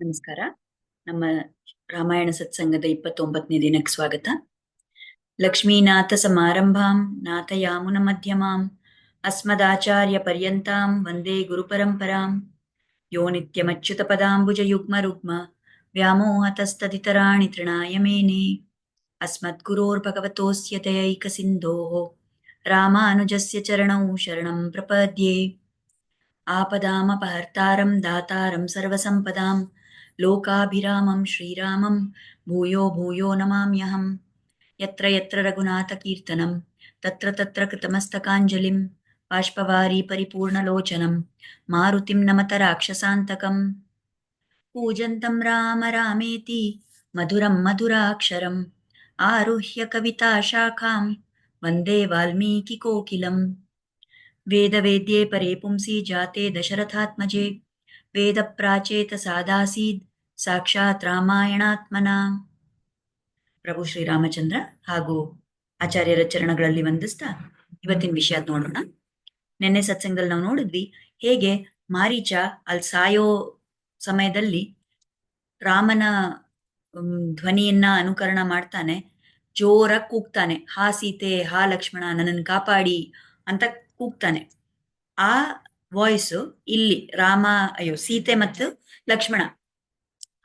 ನಮಸ್ಕಾರ ನಮ್ಮ ರಾಮಾಯಣ ಸತ್ಸಂಗದ ಇಪ್ಪತ್ತೊಂಬತ್ತನೇ ದಿನಕ್ಕೆ ಸ್ವಾಗತ ಲಕ್ಷ್ಮೀನಾಥ ಸಮಾರಂಭಾಂ ನಾಥಯಾಮುನ ಮಧ್ಯಮಾಂ ಅಸ್ಮದಾಚಾರ್ಯ ಪರ್ಯಂತಾಂ ವಂದೇ ಗುರುಪರಂಪರಾಂ ಯೋ ನಿತ್ಯಮಚ್ಯುತ ಪದಾಂಬುಜ ಯುಗ್ಮ ರುಗ್ಮ ವ್ಯಾಮೋಹತಸ್ತದಿತರಾಣಿ ತೃಣಾಯ ಮೇನೆ अस्मद्गुरोर्भगवतोऽस्य दयैकसिन्धोः रामानुजस्य चरणौ शरणं प्रपद्ये आपदामपहर्तारं दातारं सर्वसम्पदां लोकाभिरामं श्रीरामं, भूयो भूयो नमाम्यहं यत्र यत्र रघुनाथकीर्तनं तत्र तत्र कृतमस्तकाञ्जलिं बाष्पवारी परिपूर्णलोचनं मारुतिं नमत राक्षसान्तकम्। पूजन्तं राम रामेति, मधुरं मधुराक्षरम्, आरुह्य कविताशाखां वंदे वाल्मीकिकोकिलम्। वेदवेद्ये परे पुंसि जाते दशरथात्मजे। ವೇದಪ್ರಾಚೇತಸಾದಾಸೀದ್ ಸಾಕ್ಷಾತ್ ರಾಮಾಯಣಾತ್ಮನ ಪ್ರಭು ಶ್ರೀರಾಮಚಂದ್ರ ಹಾಗೂ ಆಚಾರ್ಯರ ಚರಣಗಳಲ್ಲಿ ವಂದಿಸ್ತಾ ಇವತ್ತಿನ ವಿಷಯ ನೋಡೋಣ. ನಿನ್ನೆ ಸತ್ಸಂಗದಲ್ಲಿ ನಾವು ನೋಡಿದ್ವಿ ಹೇಗೆ ಮಾರೀಚ ಅಲ್ಲಿ ಸಾಯೋ ಸಮಯದಲ್ಲಿ ರಾಮನ ಧ್ವನಿಯನ್ನ ಅನುಕರಣ ಮಾಡ್ತಾನೆ. ಜೋರ ಕೂಗ್ತಾನೆ. ಹಾ ಸೀತೆ, ಹಾ ಲಕ್ಷ್ಮಣ, ನನ್ನನ್ನು ಕಾಪಾಡಿ ಅಂತ ಕೂಗ್ತಾನೆ. ಆ ವಾಯ್ಸು ಇಲ್ಲಿ ರಾಮ, ಅಯ್ಯೋ, ಸೀತೆ ಮತ್ತು ಲಕ್ಷ್ಮಣ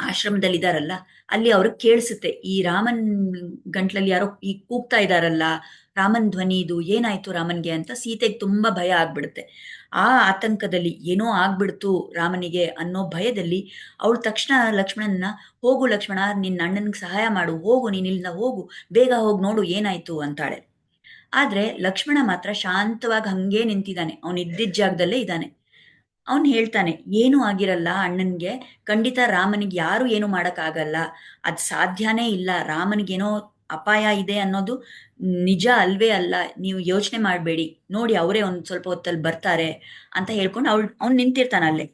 ಆಶ್ರಮದಲ್ಲಿ ಇದಾರಲ್ಲ ಅಲ್ಲಿ ಅವ್ರು ಕೇಳಿಸುತ್ತೆ, ಈ ರಾಮನ್ ಗಂಟ್ಲಲ್ಲಿ ಯಾರೋ ಈ ಕೂಗ್ತಾ ಇದಾರಲ್ಲ ರಾಮನ್ ಧ್ವನಿ ಇದು ಏನಾಯ್ತು ರಾಮನ್ಗೆ ಅಂತ ಸೀತೆಗೆ ತುಂಬಾ ಭಯ ಆಗ್ಬಿಡುತ್ತೆ. ಆ ಆತಂಕದಲ್ಲಿ ಏನೋ ಆಗ್ಬಿಡ್ತು ರಾಮನಿಗೆ ಅನ್ನೋ ಭಯದಲ್ಲಿ ಅವಳು ತಕ್ಷಣ ಲಕ್ಷ್ಮಣನ್ನ, ಹೋಗು ಲಕ್ಷ್ಮಣ, ನಿನ್ನ ಅಣ್ಣನಿಗೆ ಸಹಾಯ ಮಾಡು, ಹೋಗು, ನೀನು ಇಲ್ಲಿಂದ ಹೋಗು, ಬೇಗ ಹೋಗಿ ನೋಡು, ಏನಾಯ್ತು ಅಂತಾಳೆ. ಆದ್ರೆ ಲಕ್ಷ್ಮಣ ಮಾತ್ರ ಶಾಂತವಾಗಿ ಹಂಗೆ ನಿಂತಿದ್ದಾನೆ. ಅವನು ಇದ್ದಿದ್ದ ಜಾಗದಲ್ಲೇ ಇದ್ದಾನೆ. ಅವನು ಹೇಳ್ತಾನೆ, ಏನು ಆಗಿರಲ್ಲ ಅಣ್ಣನಿಗೆ. ಖಂಡಿತ ರಾಮನಿಗೆ ಯಾರು ಏನು ಮಾಡೋಕ್ಕಾಗಲ್ಲ. ಅದು ಸಾಧ್ಯನೇ ಇಲ್ಲ. ರಾಮನಿಗೇನೋ ಅಪಾಯ ಇದೆ ಅನ್ನೋದು ನಿಜ ಅಲ್ವೇ ಅಲ್ಲ. ನೀವು ಯೋಚನೆ ಮಾಡಬೇಡಿ. ನೋಡಿ ಅವರೇ ಒಂದು ಸ್ವಲ್ಪ ಹೊತ್ತಲ್ಲಿ ಬರ್ತಾರೆ ಅಂತ ಹೇಳ್ಕೊಂಡು ಅವಳು, ಅವ್ನು ನಿಂತಿರ್ತಾನ ಅಲ್ಲೇ.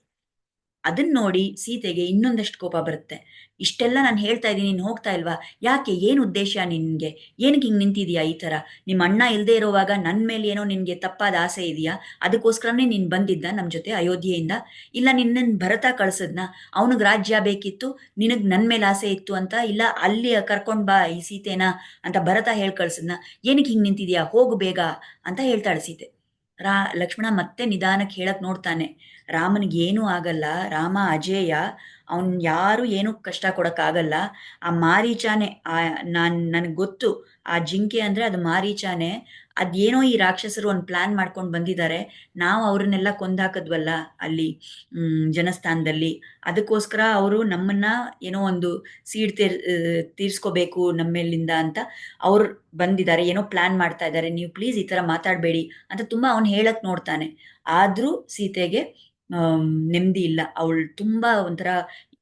ಅದನ್ನ ನೋಡಿ ಸೀತೆಗೆ ಇನ್ನೊಂದಷ್ಟು ಕೋಪ ಬರುತ್ತೆ. ಇಷ್ಟೆಲ್ಲ ನಾನು ಹೇಳ್ತಾ ಇದ್ದೀನಿ, ನೀನು ಹೋಗ್ತಾ ಇಲ್ವಾ? ಯಾಕೆ? ಏನು ಉದ್ದೇಶ ನಿನಗೆ? ಏನಕ್ಕೆ ಹಿಂಗೆ ನಿಂತಿದ್ಯಾ ಈ ಥರ? ನಿಮ್ಮ ಅಣ್ಣ ಇಲ್ಲದೆ ಇರೋವಾಗ ನನ್ನ ಮೇಲೆ ಏನೋ ನಿನಗೆ ತಪ್ಪಾದ ಆಸೆ ಇದೆಯಾ? ಅದಕ್ಕೋಸ್ಕರನೇ ನೀನು ಬಂದಿದ್ದ ನಮ್ಮ ಜೊತೆ ಅಯೋಧ್ಯೆಯಿಂದ? ಇಲ್ಲ ನಿನ್ನನ್ನು ಭರತ ಕಳ್ಸದ್ನ? ಅವನಿಗೆ ರಾಜ್ಯ ಬೇಕಿತ್ತು? ನಿನಗೆ ನನ್ನ ಮೇಲೆ ಆಸೆ ಇತ್ತು ಅಂತ? ಇಲ್ಲ ಅಲ್ಲಿ ಕರ್ಕೊಂಡು ಬಾ ಈ ಸೀತೆನಾ ಅಂತ ಭರತ ಹೇಳಿ ಕಳ್ಸದ್ನ? ಏನಕ್ಕೆ ಹಿಂಗೆ ನಿಂತಿದೆಯಾ? ಹೋಗು ಬೇಗ ಅಂತ ಹೇಳ್ತಾಳೆ ಸೀತೆ. ರಾ, ಲಕ್ಷ್ಮಣ ಮತ್ತೆ ನಿಧಾನಕ್ಕೆ ಹೇಳಕ್ ನೋಡ್ತಾನೆ. ರಾಮನಿಗೆ ಏನೂ ಆಗಲ್ಲ. ರಾಮ ಅಜೇಯ. ಅವನ್ ಯಾರು ಏನೂ ಕಷ್ಟ ಕೊಡಕ್ಕಾಗಲ್ಲ. ಆ ಮಾರೀಚಾನೆ, ಆ, ನಾನ್, ನನಗೆ ಗೊತ್ತು. ಆ ಜಿಂಕೆ ಅಂದ್ರೆ ಅದು ಮಾರೀಚಾನೆ. ಅದೇನೋ ಈ ರಾಕ್ಷಸರು ಒಂದು ಪ್ಲಾನ್ ಮಾಡ್ಕೊಂಡು ಬಂದಿದ್ದಾರೆ ನಾವು ಅವ್ರನ್ನೆಲ್ಲ ಕೊಂದಾಕದ್ವಲ್ಲ ಅಲ್ಲಿ ಜನಸ್ಥಾನದಲ್ಲಿ. ಅದಕ್ಕೋಸ್ಕರ ಅವರು ನಮ್ಮನ್ನ ಏನೋ ಒಂದು ಸೀಡ್ ತೀರ್ ತೀರ್ಸ್ಕೋಬೇಕು ನಮ್ಮೇಲಿಂದ ಅಂತ ಅವ್ರು ಬಂದಿದ್ದಾರೆ ಏನೋ ಪ್ಲಾನ್ ಮಾಡ್ತಾ ಇದ್ದಾರೆ ನೀವು ಪ್ಲೀಸ್ ಈ ತರ ಮಾತಾಡಬೇಡಿ ಅಂತ ತುಂಬಾ ಅವ್ನು ಹೇಳಕ್ ನೋಡ್ತಾನೆ. ಆದ್ರೂ ಸೀತೆಗೆ ನೆಮ್ಮದಿ ಇಲ್ಲ. ಅವಳು ತುಂಬಾ ಒಂಥರ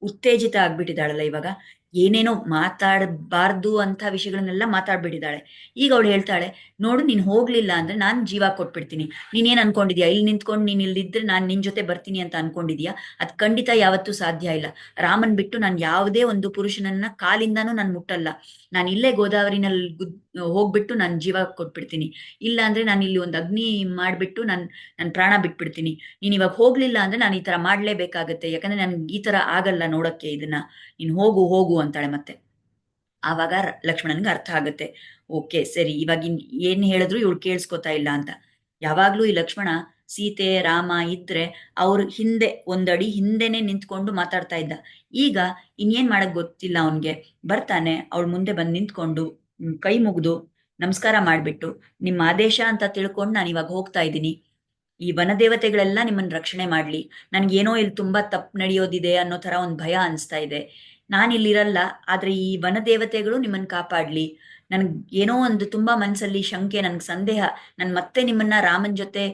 ಉತ್ತೇಜಿತ ಆಗ್ಬಿಟ್ಟಿದ್ದಾಳಲ್ಲ ಇವಾಗ. ಏನೇನೋ ಮಾತಾಡಬಾರ್ದು ಅಂತ ವಿಷಯಗಳನ್ನೆಲ್ಲ ಮಾತಾಡ್ಬಿಟ್ಟಿದ್ದಾಳೆ. ಈಗ ಅವಳು ಹೇಳ್ತಾಳೆ, ನೋಡು, ನೀನು ಹೋಗ್ಲಿಲ್ಲ ಅಂದ್ರೆ ನಾನು ಜೀವ ಕೊಟ್ಬಿಡ್ತೀನಿ. ನೀನೇನ್ ಅನ್ಕೊಂಡಿದ್ಯಾ? ಇಲ್ಲಿ ನಿಂತ್ಕೊಂಡು ನೀನ್ ಇಲ್ಲಿದ್ರೆ ನಾನು ನಿನ್ ಜೊತೆ ಬರ್ತೀನಿ ಅಂತ ಅನ್ಕೊಂಡಿದ್ಯಾ? ಅದ್ ಖಂಡಿತ ಯಾವತ್ತೂ ಸಾಧ್ಯ ಇಲ್ಲ. ರಾಮನ್ ಬಿಟ್ಟು ನಾನು ಯಾವುದೇ ಒಂದು ಪುರುಷನನ್ನ ಕಾಲಿಂದಾನು ನಾನು ಮುಟ್ಟಲ್ಲ. ನಾನು ಇಲ್ಲೇ ಗೋದಾವರಿನಲ್ಲಿ ಗುದ್ ಹೋಗ್ಬಿಟ್ಟು ನಾನು ಜೀವ ಕೊಟ್ಬಿಡ್ತೀನಿ. ಇಲ್ಲ ಅಂದ್ರೆ ನಾನು ಇಲ್ಲಿ ಒಂದು ಅಗ್ನಿ ಮಾಡಿಬಿಟ್ಟು ನಾನು ನನ್ನ ಪ್ರಾಣ ಬಿಟ್ಬಿಡ್ತೀನಿ. ನೀನ್ ಇವಾಗ ಹೋಗ್ಲಿಲ್ಲ ಅಂದ್ರೆ ನಾನು ಈ ತರ ಮಾಡ್ಲೇಬೇಕಾಗತ್ತೆ. ಯಾಕಂದ್ರೆ ನನ್ಗೆ ಈ ತರ ಆಗಲ್ಲ ನೋಡಕ್ಕೆ ಇದನ್ನ. ನೀನು ಹೋಗು ಹೋಗು ಅಂತಾಳೆ ಮತ್ತೆ. ಆವಾಗ ಲಕ್ಷ್ಮಣನ್ಗೆ ಅರ್ಥ ಆಗುತ್ತೆ. ಓಕೆ, ಸರಿ ಇವಾಗ ಏನ್ ಹೇಳಿದ್ರು ಇವಳು ಕೇಳಿಸ್ಕೊತಾ ಇಲ್ಲ ಅಂತ. ಯಾವಾಗ್ಲೂ ಈ ಲಕ್ಷ್ಮಣ ಸೀತೆ, ರಾಮ ಇದ್ರೆ ಅವ್ರ ಹಿಂದೆ, ಒಂದಡಿ ಹಿಂದೆನೆ ನಿಂತ್ಕೊಂಡು ಮಾತಾಡ್ತಾ ಇದ್ದ. ಈಗ ಇನ್ನೇನ್ ಮಾಡಕ್ ಗೊತ್ತಿಲ್ಲ ಅವನ್ಗೆ. ಬರ್ತಾನೆ, ಅವಳ ಮುಂದೆ ಬಂದು ನಿಂತ್ಕೊಂಡು ಕೈ ಮುಗಿದು ನಮಸ್ಕಾರ ಮಾಡಿಬಿಟ್ಟು ನಿಮ್ಮ ಆದೇಶ ಅಂತ ತಿಳ್ಕೊಂಡು ನಾನು ಇವಾಗ ಹೋಗ್ತಾ ಇದ್ದೀನಿ. ಈ ವನದೇವತೆಗಳೆಲ್ಲ ನಿಮ್ಮನ್ನ ರಕ್ಷಣೆ ಮಾಡ್ಲಿ. ನನ್ಗೇನೋ ಇಲ್ಲಿ ತುಂಬಾ ತಪ್ಪು ನಡೆಯೋದಿದೆ ಅನ್ನೋ ತರ ಒಂದು ಭಯ ಅನಿಸ್ತಾ ಇದೆ. ನಾನು ಇಲ್ಲಿರಲ್ಲ ಆದ್ರೆ ಈ ವನದೇವತೆಗಳು ನಿಮ್ಮನ್ನ ಕಾಪಾಡ್ಲಿ. ನನಗೆ ಏನೋ ಒಂದು ತುಂಬಾ ಮನಸ್ಸಲ್ಲಿ ಶಂಕೆ, ನನಗೆ ಸಂದೇಹ. ನಾನು ಮತ್ತೆ ನಿಮ್ಮನ್ನ ರಾಮನ್ ಜೊತೆ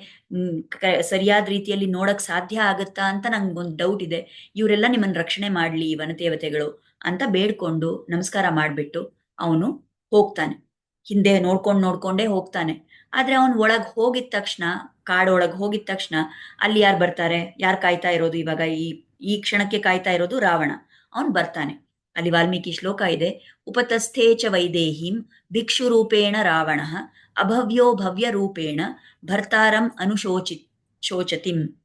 ಸರಿಯಾದ ರೀತಿಯಲ್ಲಿ ನೋಡಕ್ ಸಾಧ್ಯ ಆಗತ್ತಾ ಅಂತ ನಂಗೆ ಒಂದು ಡೌಟ್ ಇದೆ. ಇವರೆಲ್ಲ ನಿಮ್ಮನ್ನ ರಕ್ಷಣೆ ಮಾಡ್ಲಿ ಈ ವನದೇವತೆಗಳು ಅಂತ ಬೇಡ್ಕೊಂಡು ನಮಸ್ಕಾರ ಮಾಡ್ಬಿಟ್ಟು ಅವನು ಹೋಗ್ತಾನೆ. ಹಿಂದೆ ನೋಡ್ಕೊಂಡು ನೋಡ್ಕೊಂಡೇ ಹೋಗ್ತಾನೆ. ಆದ್ರೆ ಅವನ್ ಒಳಗ್ ಹೋಗಿದ ತಕ್ಷಣ ಕಾಡೊಳಗ್ ಹೋಗಿದ ತಕ್ಷಣ ಅಲ್ಲಿ ಯಾರು ಬರ್ತಾರೆ? ಯಾರು ಕಾಯ್ತಾ ಇರೋದು ಇವಾಗ? ಈ ಈ ಕ್ಷಣಕ್ಕೆ ಕಾಯ್ತಾ ಇರೋದು ರಾವಣ. ಅವನ್ ಬರ್ತಾನೆ. ಅಲ್ಲಿ ವಾಲ್ಮೀಕಿ ಶ್ಲೋಕ ಇದೆ. ಉಪತಸ್ಥೇಚ ವೈದೇಹಿಂ ಭಿಕ್ಷು ರೂಪೇಣ ರಾವಣ, ಅಭವ್ಯೋ ಭವ್ಯ ರೂಪೇಣ ಭರ್ತಾರಂ ಅನುಶೋಚಿ, ಶೋಚತಿಂ.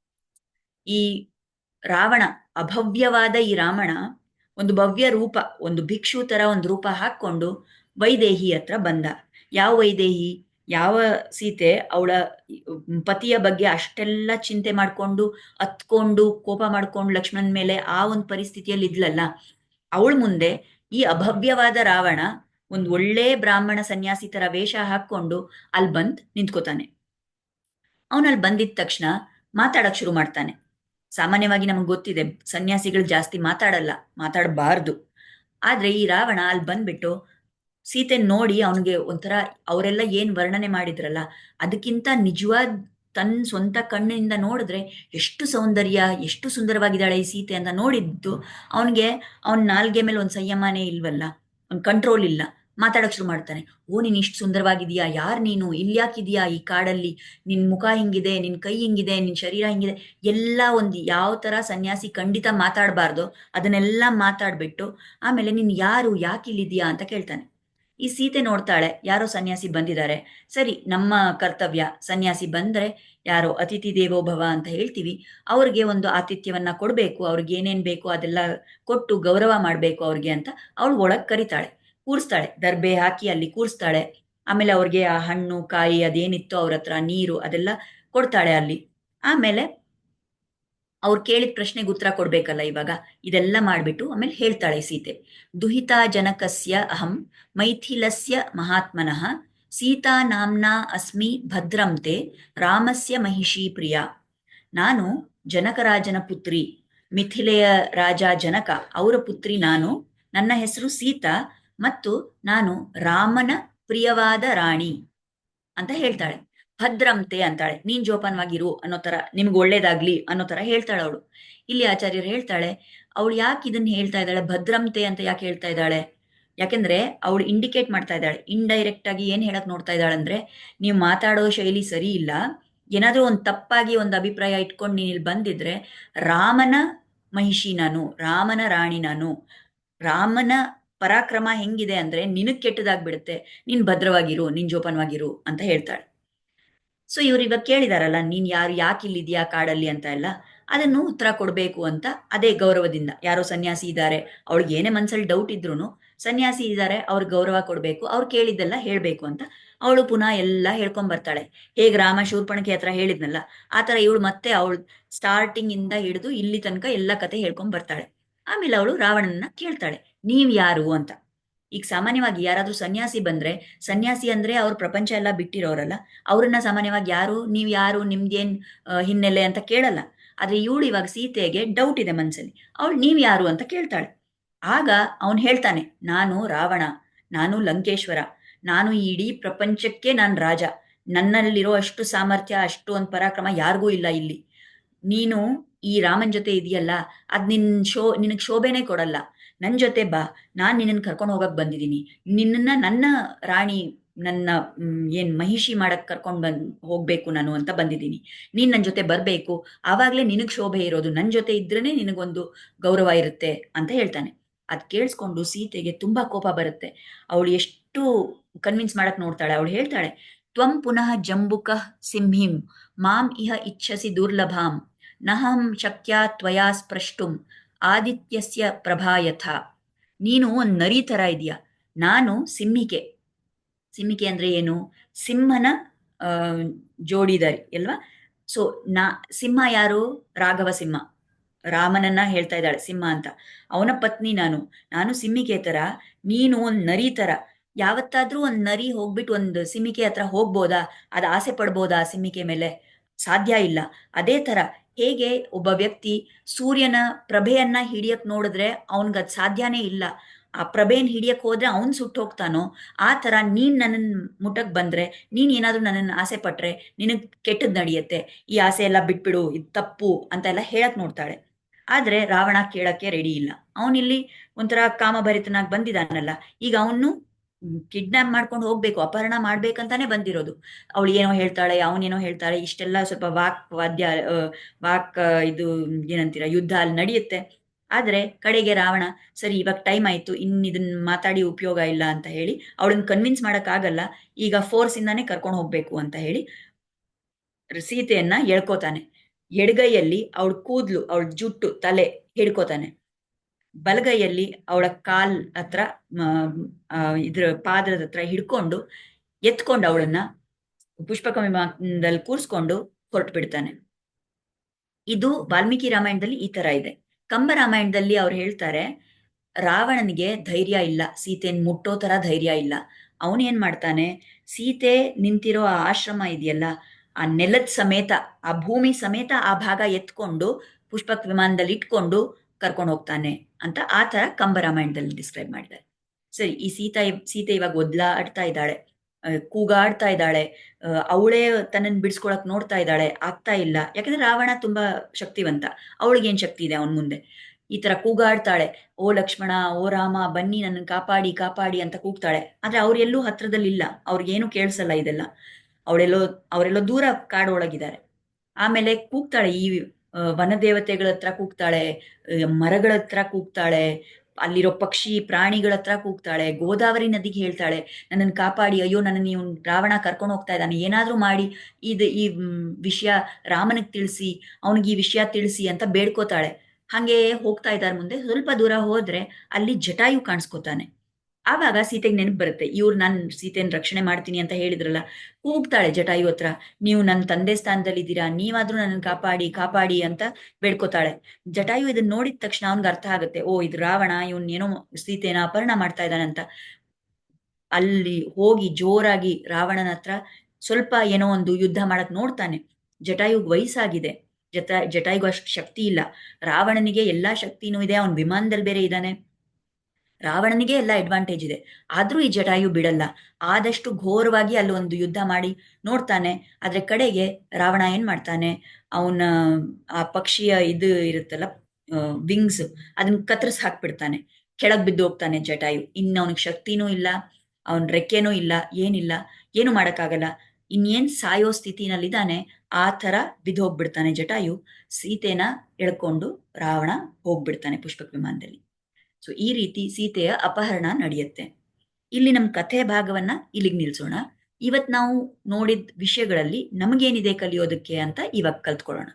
ಈ ರಾವಣ, ಅಭವ್ಯವಾದ ಈ ರಾವಣ ಒಂದು ಭವ್ಯ ರೂಪ, ಒಂದು ಭಿಕ್ಷು ತರ ಒಂದು ರೂಪ ಹಾಕೊಂಡು ವೈದೇಹಿ ಹತ್ರ ಬಂದ. ಯಾವ ವೈದೇಹಿ? ಯಾವ ಸೀತೆ ಅವಳ ಪತಿಯ ಬಗ್ಗೆ ಅಷ್ಟೆಲ್ಲ ಚಿಂತೆ ಮಾಡ್ಕೊಂಡು, ಅತ್ಕೊಂಡು, ಕೋಪ ಮಾಡ್ಕೊಂಡು ಲಕ್ಷ್ಮಣನ್ ಮೇಲೆ ಆ ಒಂದು ಪರಿಸ್ಥಿತಿಯಲ್ಲಿ ಇದ್ಲಲ್ಲ, ಅವಳ ಮುಂದೆ ಈ ಅಭವ್ಯವಾದ ರಾವಣ ಒಂದು ಒಳ್ಳೆ ಬ್ರಾಹ್ಮಣ ಸನ್ಯಾಸಿ ತರ ವೇಷ ಹಾಕೊಂಡು ಅಲ್ಲಿ ಬಂದ್ ನಿಂತ್ಕೋತಾನೆ. ಅವನಲ್ಲಿ ಬಂದಿದ ತಕ್ಷಣ ಮಾತಾಡಕ್ ಶುರು ಮಾಡ್ತಾನೆ. ಸಾಮಾನ್ಯವಾಗಿ ನಮಗೆ ಗೊತ್ತಿದೆ, ಸನ್ಯಾಸಿಗಳು ಜಾಸ್ತಿ ಮಾತಾಡಲ್ಲ, ಮಾತಾಡಬಾರ್ದು. ಆದ್ರೆ ಈ ರಾವಣ ಅಲ್ಲಿ ಬಂದ್ಬಿಟ್ಟು ಸೀತೆ ನೋಡಿ ಅವನಿಗೆ ಒಂಥರ ಅವರೆಲ್ಲ ಏನ್ ವರ್ಣನೆ ಮಾಡಿದ್ರಲ್ಲ, ಅದಕ್ಕಿಂತ ನಿಜವಾದ ತನ್ನ ಸ್ವಂತ ಕಣ್ಣಿನಿಂದ ನೋಡಿದ್ರೆ ಎಷ್ಟು ಸೌಂದರ್ಯ, ಎಷ್ಟು ಸುಂದರವಾಗಿದ್ದಾಳೆ ಈ ಸೀತೆ ಅಂತ ನೋಡಿದ್ದು ಅವನಿಗೆ ಅವನ ನಾಲ್ಗೆ ಮೇಲೆ ಒಂದು ಸಂಯಮನೇ ಇಲ್ವಲ್ಲ, ಒಂದು ಕಂಟ್ರೋಲ್ ಇಲ್ಲ. ಮಾತಾಡೋಕೆ ಶುರು ಮಾಡ್ತಾನೆ. ಓ, ನೀನು ಇಷ್ಟು ಸುಂದರವಾಗಿದೀಯಾ ಯಾರ್ ನೀನು? ಇಲ್ಲಿ ಇಲ್ಯಾಕಿದೀಯಾ ಈ ಕಾಡಲ್ಲಿ? ನಿನ್ನ ಮುಖ ಹಿಂಗಿದೆ ನಿನ್ನ ಕೈ ಹಿಂಗಿದೆ ನಿನ್ನ ಶರೀರ ಹಿಂಗಿದೆ. ಎಲ್ಲ ಒಂದು ಯಾವ ಥರ ಸನ್ಯಾಸಿ ಖಂಡಿತ ಮಾತಾಡಬಾರ್ದು. ಅದನ್ನೆಲ್ಲ ಮಾತಾಡ್ಬಿಟ್ಟು ಆಮೇಲೆ ನೀನು ಯಾರು, ಯಾಕೆ ಇಲ್ಲಿದೀಯಾ ಅಂತ ಕೇಳ್ತಾನೆ. ಈ ಸೀತೆ ನೋಡ್ತಾಳೆ, ಯಾರೋ ಸನ್ಯಾಸಿ ಬಂದಿದ್ದಾರೆ. ಸರಿ, ನಮ್ಮ ಕರ್ತವ್ಯ, ಸನ್ಯಾಸಿ ಬಂದ್ರೆ ಯಾರೋ ಅತಿಥಿ ದೇವೋಭವ ಅಂತ ಹೇಳ್ತೀವಿ. ಅವ್ರಿಗೆ ಒಂದು ಆತಿಥ್ಯವನ್ನ ಕೊಡಬೇಕು, ಅವ್ರಿಗೆ ಏನೇನ್ ಬೇಕು ಅದೆಲ್ಲ ಕೊಟ್ಟು ಗೌರವ ಮಾಡಬೇಕು ಅವ್ರಿಗೆ ಅಂತ ಅವಳು ಒಳಗೆ ಕರಿತಾಳೆ, ಕೂರಿಸ್ತಾಳೆ, ದರ್ಬೆ ಹಾಕಿ ಅಲ್ಲಿ ಕೂರಿಸ್ತಾಳೆ. ಆಮೇಲೆ ಅವ್ರಿಗೆ ಆ ಹಣ್ಣು, ಕಾಯಿ ಅದೇನಿತ್ತು ಅವ್ರ ಹತ್ರ ನೀರು ಅದೆಲ್ಲ ಕೊಡ್ತಾಳೆ ಅಲ್ಲಿ. ಆಮೇಲೆ ಅವ್ರು ಕೇಳಿದ ಪ್ರಶ್ನೆಗೆ ಉತ್ತರ ಕೊಡ್ಬೇಕಲ್ಲ ಇವಾಗ. ಇದೆಲ್ಲ ಮಾಡ್ಬಿಟ್ಟು ಆಮೇಲೆ ಹೇಳ್ತಾಳೆ ಸೀತೆ. ದುಹಿತಾ ಜನಕಸ್ಯ ಅಹಂ ಮೈಥಿಲಸ್ಯ ಮಹಾತ್ಮನಃ ಸೀತಾ ನಾಮ್ನಾ ಅಸ್ಮಿ ಭದ್ರಂತೆ ರಾಮಸ್ಯ ಮಹಿಷಿ ಪ್ರಿಯ. ನಾನು ಜನಕರಾಜನ ಪುತ್ರಿ, ಮಿಥಿಲೆಯ ರಾಜ ಜನಕ, ಅವರ ಪುತ್ರಿ ನಾನು, ನನ್ನ ಹೆಸರು ಸೀತಾ ಮತ್ತು ನಾನು ರಾಮನ ಪ್ರಿಯವಾದ ರಾಣಿ ಅಂತ ಹೇಳ್ತಾಳೆ. ಭದ್ರಂತೆ ಅಂತಾಳೆ. ನೀನ್ ಜೋಪಾನವಾಗಿರು ಅನ್ನೋ ತರ ನಿಮ್ಗೆ ಒಳ್ಳೇದಾಗ್ಲಿ ಅನ್ನೋ ತರ ಹೇಳ್ತಾಳೆ ಅವಳು. ಇಲ್ಲಿ ಆಚಾರ್ಯರು ಹೇಳ್ತಾಳೆ, ಅವಳು ಯಾಕೆ ಇದನ್ನ ಹೇಳ್ತಾ ಇದ್ದಾಳೆ? ಭದ್ರಂತೆ ಅಂತ ಯಾಕೆ ಹೇಳ್ತಾ ಇದ್ದಾಳೆ? ಯಾಕೆಂದ್ರೆ ಅವಳು ಇಂಡಿಕೇಟ್ ಮಾಡ್ತಾ ಇದ್ದಾಳೆ. ಇಂಡೈರೆಕ್ಟ್ ಆಗಿ ಏನ್ ಹೇಳಕ್ ನೋಡ್ತಾ ಇದ್ದಾಳೆ ಅಂದ್ರೆ, ನೀವು ಮಾತಾಡೋ ಶೈಲಿ ಸರಿ ಇಲ್ಲ. ಏನಾದ್ರೂ ಒಂದು ತಪ್ಪಾಗಿ ಒಂದು ಅಭಿಪ್ರಾಯ ಇಟ್ಕೊಂಡು ನೀನು ಇಲ್ಲಿ ಬಂದಿದ್ರೆ, ರಾಮನ ಮಹಿಷಿ ನಾನು, ರಾಮನ ರಾಣಿ ನಾನು. ರಾಮನ ಪರಾಕ್ರಮ ಹೆಂಗಿದೆ ಅಂದ್ರೆ ನಿನಗ್ ಕೆಟ್ಟದಾಗ್ಬಿಡುತ್ತೆ. ನೀನ್ ಭದ್ರವಾಗಿರು, ನಿನ್ ಜೋಪಾನವಾಗಿರು ಅಂತ ಹೇಳ್ತಾಳೆ. ಸೊ ಇವ್ರು ಇವಾಗ ಕೇಳಿದಾರಲ್ಲ, ನೀನ್ ಯಾರು, ಯಾಕೆ ಇಲ್ಲಿದ್ಯಾ ಕಾಡಲ್ಲಿ ಅಂತ ಎಲ್ಲ. ಅದನ್ನು ಉತ್ತರ ಕೊಡಬೇಕು ಅಂತ ಅದೇ ಗೌರವದಿಂದ. ಯಾರೋ ಸನ್ಯಾಸಿ ಇದ್ದಾರೆ ಅವಳಿಗೆ ಏನೇ ಮನ್ಸಲ್ಲಿ ಡೌಟ್ ಇದ್ರು ಸನ್ಯಾಸಿ ಇದ್ದಾರೆ ಅವ್ರ ಗೌರವ ಕೊಡ್ಬೇಕು, ಅವ್ರು ಕೇಳಿದ್ದೆಲ್ಲ ಹೇಳ್ಬೇಕು ಅಂತ ಅವಳು ಪುನಃ ಎಲ್ಲ ಹೇಳ್ಕೊಂಡ್ ಬರ್ತಾಳೆ. ಹೇಗ್ ರಾಮ ಶೂರ್ಪಣಕ್ಕೆ ಹತ್ರ ಹೇಳಿದ್ನಲ್ಲ ಆತರ ಇವಳು ಮತ್ತೆ ಅವಳು ಸ್ಟಾರ್ಟಿಂಗ್ ಇಂದ ಹಿಡಿದು ಇಲ್ಲಿ ತನಕ ಎಲ್ಲ ಕತೆ ಹೇಳ್ಕೊಂಡ್ ಬರ್ತಾಳೆ. ಆಮೇಲೆ ಅವಳು ರಾವಣನ ಕೇಳ್ತಾಳೆ, ನೀವ್ ಯಾರು? ಅಂತ. ಈಗ ಸಾಮಾನ್ಯವಾಗಿ ಯಾರಾದ್ರೂ ಸನ್ಯಾಸಿ ಬಂದ್ರೆ, ಸನ್ಯಾಸಿ ಅಂದ್ರೆ ಅವ್ರ ಪ್ರಪಂಚ ಎಲ್ಲ ಬಿಟ್ಟಿರೋರಲ್ಲ, ಅವ್ರನ್ನ ಸಾಮಾನ್ಯವಾಗಿ ಯಾರು, ನೀವು ಯಾರು, ನಿಮ್ದೇನ್ ಹಿನ್ನೆಲೆ ಅಂತ ಕೇಳಲ್ಲ. ಆದರೆ ಇವಳು ಇವಾಗ ಸೀತೆಗೆ ಡೌಟ್ ಇದೆ ಮನಸ್ಸಲ್ಲಿ ಅವಳು ನೀವು ಯಾರು ಅಂತ ಕೇಳ್ತಾಳೆ. ಆಗ ಅವನು ಹೇಳ್ತಾನೆ, ನಾನು ರಾವಣ, ನಾನು ಲಂಕೇಶ್ವರ, ನಾನು ಇಡೀ ಪ್ರಪಂಚಕ್ಕೆ ನಾನು ರಾಜ. ನನ್ನಲ್ಲಿರೋ ಅಷ್ಟು ಸಾಮರ್ಥ್ಯ, ಅಷ್ಟು ಒಂದು ಪರಾಕ್ರಮ ಯಾರಿಗೂ ಇಲ್ಲ ಇಲ್ಲಿ. ನೀನು ಈ ರಾಮನ್ ಜೊತೆ ಇದೆಯಲ್ಲ, ಅದು ನಿನ್ ಶೋ, ನಿನಗ್ ಶೋಭೆನೇ ಕೊಡಲ್ಲ. ನನ್ ಜೊತೆ ಬಾ, ನಾನು ನಿನ್ನನ್ನು ಕರ್ಕೊಂಡು ಹೋಗಕ್ಕೆ ಬಂದಿದ್ದೀನಿ ನಿನ್ನನ್ನ ನನ್ನ ರಾಣಿ, ನನ್ನ ಏನ್ ಮಹಿಷಿ ಮಾಡಕ್ ಕರ್ಕೊಂಡು ಬಂದ್, ಹೋಗ್ಬೇಕು ನಾನು ಅಂತ ಬಂದಿದ್ದೀನಿ ನೀನ್ ನನ್ನ ಜೊತೆ ಬರಬೇಕು, ಆವಾಗಲೇ ನಿನಗ್ ಶೋಭೆ ಇರೋದು ನನ್ನ ಜೊತೆ ಇದ್ರೇನೆ ನಿನಗೊಂದು ಗೌರವ ಇರುತ್ತೆ ಅಂತ ಹೇಳ್ತಾನೆ. ಅದ್ ಕೇಳಿಸ್ಕೊಂಡು ಸೀತೆಗೆ ತುಂಬಾ ಕೋಪ ಬರುತ್ತೆ. ಅವಳು ಎಷ್ಟು ಕನ್ವಿನ್ಸ್ ಮಾಡಕ್ ನೋಡ್ತಾಳೆ, ಅವಳು ಹೇಳ್ತಾಳೆ, ತ್ವಂ ಪುನಃ ಜಂಬುಕ ಸಿಂಹಿಂ, ಮಾಂ ಇಹ ಇಚ್ಛಸಿ ದುರ್ಲಭಾಂ, ನಹಂ ಶಕ್ಯ ತ್ವಯಾ ಸ್ಪೃಷ್ಟುಂ ಆದಿತ್ಯಸ್ಯ ಪ್ರಭಾಯಥ. ನೀನು ಒಂದು ನರಿ ತರ ಇದೆಯಾ ನಾನು ಸಿಂಹಿಕೆ. ಸಿಂಹಿಕೆ ಅಂದ್ರೆ ಏನು? ಸಿಂಹನ ಜೋಡಿದಾರಿ, ಅಲ್ವಾ? ಸೊ ನಾ, ಸಿಂಹ ಯಾರು? ರಾಘವ ಸಿಂಹ. ರಾಮನನ್ನ ಹೇಳ್ತಾ ಇದ್ದಾಳೆ, ಸಿಂಹ ಅಂತ. ಅವನ ಪತ್ನಿ ನಾನು. ನಾನು ಸಿಂಹಿಕೆ ತರ ನೀನು ಒಂದು ನರಿ ತರ ಯಾವತ್ತಾದ್ರೂ ಒಂದು ನರಿ ಹೋಗ್ಬಿಟ್ಟು ಒಂದು ಸಿಮ್ಮಿಕೆ ಹತ್ರ ಹೋಗ್ಬೋದಾ? ಅದು ಆಸೆ ಪಡ್ಬೋದಾ ಸಿಮ್ಮಿಕೆ ಮೇಲೆ? ಸಾಧ್ಯ ಇಲ್ಲ. ಅದೇ ತರ ಹೇಗೆ ಒಬ್ಬ ವ್ಯಕ್ತಿ ಸೂರ್ಯನ ಪ್ರಭೆಯನ್ನ ಹಿಡಿಯಕ್ ನೋಡಿದ್ರೆ ಅವನ್ಗದ್ ಸಾಧ್ಯನೇ ಇಲ್ಲ. ಆ ಪ್ರಭೆನ್ ಹಿಡಿಯಕ್ ಹೋದ್ರೆ ಅವನ್ ಸುಟ್ಟು ಹೋಗ್ತಾನೋ, ಆ ತರ ನೀನ್ ನನ್ನ ಮುಟ್ಟಕ್ ಬಂದ್ರೆ, ನೀನ್ ಏನಾದ್ರೂ ನನ್ನನ್ನು ಆಸೆ ಪಟ್ರೆ ನಿನಗ್ ಕೆಟ್ಟದ್ ನಡೆಯುತ್ತೆ. ಈ ಆಸೆ ಎಲ್ಲ ಬಿಟ್ಬಿಡು, ಇದು ತಪ್ಪು ಅಂತ ಎಲ್ಲ ಹೇಳಕ್ ನೋಡ್ತಾಳೆ. ಆದ್ರೆ ರಾವಣ ಕೇಳಕ್ಕೆ ರೆಡಿ ಇಲ್ಲ. ಅವನಿಲ್ಲಿ ಒಂಥರ ಕಾಮಭರಿತನಾಗಿ ಬಂದಿದ್ದಾನಲ್ಲ ಈಗ ಅವನು ಕಿಡ್ನಾಪ್ ಮಾಡ್ಕೊಂಡು ಹೋಗ್ಬೇಕು, ಅಪಹರಣ ಮಾಡ್ಬೇಕಂತಾನೆ ಬಂದಿರೋದು. ಅವಳು ಏನೋ ಹೇಳ್ತಾಳೆ ಅವನೇನೋ ಹೇಳ್ತಾಳೆ, ಇಷ್ಟೆಲ್ಲ ಸ್ವಲ್ಪ ವಾಕ್ ವಾದ್ಯ ವಾಕ್, ಇದು, ಏನಂತೀರ, ಯುದ್ಧ ಅಲ್ಲಿ ನಡೆಯುತ್ತೆ. ಆದ್ರೆ ಕಡೆಗೆ ರಾವಣ, ಸರಿ, ಇವಾಗ ಟೈಮ್ ಆಯ್ತು, ಇನ್ ಇದನ್ನ ಮಾತಾಡಿ ಉಪಯೋಗ ಇಲ್ಲ ಅಂತ ಹೇಳಿ, ಅವಳನ್ನ ಕನ್ವಿನ್ಸ್ ಮಾಡಕ್ ಆಗಲ್ಲ, ಈಗ ಫೋರ್ಸ್ ಇಂದಾನೆ ಕರ್ಕೊಂಡು ಹೋಗ್ಬೇಕು ಅಂತ ಹೇಳಿ, ಸೀತೆಯನ್ನ ಎಳ್ಕೋತಾನೆ. ಎಡಗೈಯಲ್ಲಿ ಅವಳ ಕೂದ್ಲು, ಅವಳ ಜುಟ್ಟು, ತಲೆ ಹಿಡ್ಕೋತಾನೆ. ಬಲಗೈಯಲ್ಲಿ ಅವಳ ಕಾಲ್ ಹತ್ರ ಇದ್ರ ಪಾದದ ಹತ್ರ ಹಿಡ್ಕೊಂಡು ಎತ್ಕೊಂಡು ಅವಳನ್ನ ಪುಷ್ಪಕ ವಿಮಾನದಲ್ಲಿ ಕೂರಿಸ್ಕೊಂಡು ಹೊರಟು ಬಿಡ್ತಾನೆ ಇದು ವಾಲ್ಮೀಕಿ ರಾಮಾಯಣದಲ್ಲಿ ಈ ತರ ಇದೆ. ಕಂಬ ರಾಮಾಯಣದಲ್ಲಿ ಅವ್ರು ಹೇಳ್ತಾರೆ, ರಾವಣನಿಗೆ ಧೈರ್ಯ ಇಲ್ಲ, ಸೀತೆನ್ ಮುಟ್ಟೋ ತರ ಧೈರ್ಯ ಇಲ್ಲ. ಅವನು ಏನ್ ಮಾಡ್ತಾನೆ, ಸೀತೆ ನಿಂತಿರೋ ಆ ಆಶ್ರಮ ಇದೆಯಲ್ಲ, ಆ ನೆಲದ ಸಮೇತ, ಆ ಭೂಮಿ ಸಮೇತ ಆ ಭಾಗ ಎತ್ಕೊಂಡು ಪುಷ್ಪಕ ವಿಮಾನದಲ್ಲಿ ಇಟ್ಕೊಂಡು ಕರ್ಕೊಂಡು ಹೋಗ್ತಾನೆ ಅಂತ ಆ ತರ ಕಂಬ ರಾಮಾಯಣದಲ್ಲಿ ಡಿಸ್ಕ್ರೈಬ್ ಮಾಡಿದ್ದಾರೆ. ಸರಿ, ಈ ಸೀತಾ ಸೀತೆ ಇವಾಗ ಒದ್ಲಾಡ್ತಾ ಇದ್ದಾಳೆ ಕೂಗಾಡ್ತಾ ಇದ್ದಾಳೆ ಅವಳೇ ತನ್ನನ್ನು ಬಿಡಿಸ್ಕೊಳಕ್ ನೋಡ್ತಾ ಇದ್ದಾಳೆ, ಆಗ್ತಾ ಇಲ್ಲ. ಯಾಕಂದ್ರೆ ರಾವಣ ತುಂಬಾ ಶಕ್ತಿವಂತ, ಅವಳಿಗೆ ಏನ್ ಶಕ್ತಿ ಇದೆ ಅವನ ಮುಂದೆ? ಈ ತರ ಕೂಗಾಡ್ತಾಳೆ, ಓ ಲಕ್ಷ್ಮಣ, ಓ ರಾಮ, ಬನ್ನಿ ನನ್ನ ಕಾಪಾಡಿ ಕಾಪಾಡಿ ಅಂತ ಕೂಗ್ತಾಳೆ. ಆದ್ರೆ ಅವ್ರೆಲ್ಲೂ ಹತ್ರದಲ್ಲಿಲ್ಲ ಅವ್ರಿಗೇನು ಕೇಳಿಸಲ್ಲ ಇದೆಲ್ಲ. ಅವಳೆಲ್ಲೋ ಅವರೆಲ್ಲೋ ದೂರ ಕಾಡೊಳಗಿದ್ದಾರೆ. ಆಮೇಲೆ ಕೂಗ್ತಾಳೆ ಈ ವನದೇವತೆಗಳ ಹತ್ರ ಕೂಗ್ತಾಳೆ ಮರಗಳ ಹತ್ರ ಕೂಗ್ತಾಳೆ, ಅಲ್ಲಿರೋ ಪಕ್ಷಿ, ಪ್ರಾಣಿಗಳ ಹತ್ರ ಕೂಗ್ತಾಳೆ, ಗೋದಾವರಿ ನದಿಗೆ ಹೇಳ್ತಾಳೆ, ನನ್ನನ್ನು ಕಾಪಾಡಿ, ಅಯ್ಯೋ ನನ್ನ ನೀವು ರಾವಣ ಕರ್ಕೊಂಡು ಹೋಗ್ತಾ ಇದ್ದಾನೆ, ಏನಾದರೂ ಮಾಡಿ, ಇದು ಈ ವಿಷಯ ರಾಮನಿಗೆ ತಿಳಿಸಿ, ಅವನಿಗೆ ಈ ವಿಷಯ ತಿಳಿಸಿ ಅಂತ ಬೇಡ್ಕೋತಾಳೆ. ಹಾಗೆ ಹೋಗ್ತಾ ಇದ್ದಾರೆ ಮುಂದೆ, ಸ್ವಲ್ಪ ದೂರ ಹೋದ್ರೆ ಅಲ್ಲಿ ಜಟಾಯು ಕಾಣಿಸ್ಕೋತಾನೆ. ಆವಾಗ ಸೀತೆಗೆ ನೆನಪು ಬರುತ್ತೆ, ಇವ್ರು ನಾನು ಸೀತೆಯನ್ನು ರಕ್ಷಣೆ ಮಾಡ್ತೀನಿ ಅಂತ ಹೇಳಿದ್ರಲ್ಲ, ಕೂಗ್ತಾಳೆ ಜಟಾಯು ಹತ್ರ. ನೀವು ನನ್ನ ತಂದೆ ಸ್ಥಾನದಲ್ಲಿ ಇದ್ದೀರಾ ನೀವಾದ್ರೂ ನನ್ನ ಕಾಪಾಡಿ ಕಾಪಾಡಿ ಅಂತ ಬೇಡ್ಕೋತಾಳೆ. ಜಟಾಯು ಇದನ್ನ ನೋಡಿದ ತಕ್ಷಣ ಅವ್ನ್ಗೆ ಅರ್ಥ ಆಗುತ್ತೆ, ಓ ಇದು ರಾವಣ, ಇವನ್ ಏನೋ ಸೀತೆನ ಅಪಹರಣ ಮಾಡ್ತಾ ಇದ್ದಾನಂತ ಅಲ್ಲಿ ಹೋಗಿ ಜೋರಾಗಿ ರಾವಣನ ಹತ್ರ ಸ್ವಲ್ಪ ಏನೋ ಒಂದು ಯುದ್ಧ ಮಾಡಕ್ ನೋಡ್ತಾನೆ. ಜಟಾಯುಗ್ ವಯಸ್ಸಾಗಿದೆ. ಜಟ ಜಟಾಯಿಗೂ ಅಷ್ಟು ಶಕ್ತಿ ಇಲ್ಲ. ರಾವಣನಿಗೆ ಎಲ್ಲಾ ಶಕ್ತಿನೂ ಇದೆ, ಅವನ್ ವಿಮಾನದಲ್ಲಿ ಬೇರೆ ಇದ್ದಾನೆ ರಾವಣನಿಗೆ ಎಲ್ಲ ಅಡ್ವಾಂಟೇಜ್ ಇದೆ. ಆದ್ರೂ ಈ ಜಟಾಯು ಬಿಡಲ್ಲ. ಆದಷ್ಟು ಘೋರವಾಗಿ ಅಲ್ಲಿ ಒಂದು ಯುದ್ಧ ಮಾಡಿ ನೋಡ್ತಾನೆ. ಆದ್ರೆ ಕಡೆಗೆ ರಾವಣ ಏನ್ ಮಾಡ್ತಾನೆ? ಅವನ, ಆ ಪಕ್ಷಿಯ ಇದು ಇರುತ್ತಲ್ಲ ವಿಂಗ್ಸ್ ಅದನ್ನ ಕತ್ತರಿಸ್ ಹಾಕ್ಬಿಡ್ತಾನೆ. ಕೆಳಗ್ ಬಿದ್ದು ಹೋಗ್ತಾನೆ ಜಟಾಯು. ಇನ್ನು ಅವನಿಗೆ ಶಕ್ತಿನೂ ಇಲ್ಲ, ಅವನ್ ರೆಕ್ಕೆನೂ ಇಲ್ಲ, ಏನಿಲ್ಲ, ಏನು ಮಾಡೋಕ್ಕಾಗಲ್ಲ. ಇನ್ನೇನ್ ಸಾಯೋ ಸ್ಥಿತಿನಲ್ಲಿದ್ದಾನೆ, ಆ ಥರ ಬಿದ್ದು ಹೋಗ್ಬಿಡ್ತಾನೆ ಜಟಾಯು. ಸೀತೆನ ಎಳ್ಕೊಂಡು ರಾವಣ ಹೋಗ್ಬಿಡ್ತಾನೆ ಪುಷ್ಪಕ ವಿಮಾನದಲ್ಲಿ ಸೊ ಈ ರೀತಿ ಸೀತೆಯ ಅಪಹರಣ ನಡೆಯುತ್ತೆ. ಇಲ್ಲಿ ನಮ್ಮ ಕಥೆ ಭಾಗವನ್ನ ಇಲ್ಲಿಗೆ ನಿಲ್ಸೋಣ. ಇವತ್ ನಾವು ನೋಡಿದ ವಿಷಯಗಳಲ್ಲಿ ನಮಗೇನಿದೆ ಕಲಿಯೋದಕ್ಕೆ ಅಂತ ಇವಾಗ ಕಲ್ತ್ಕೊಳ್ಳೋಣ.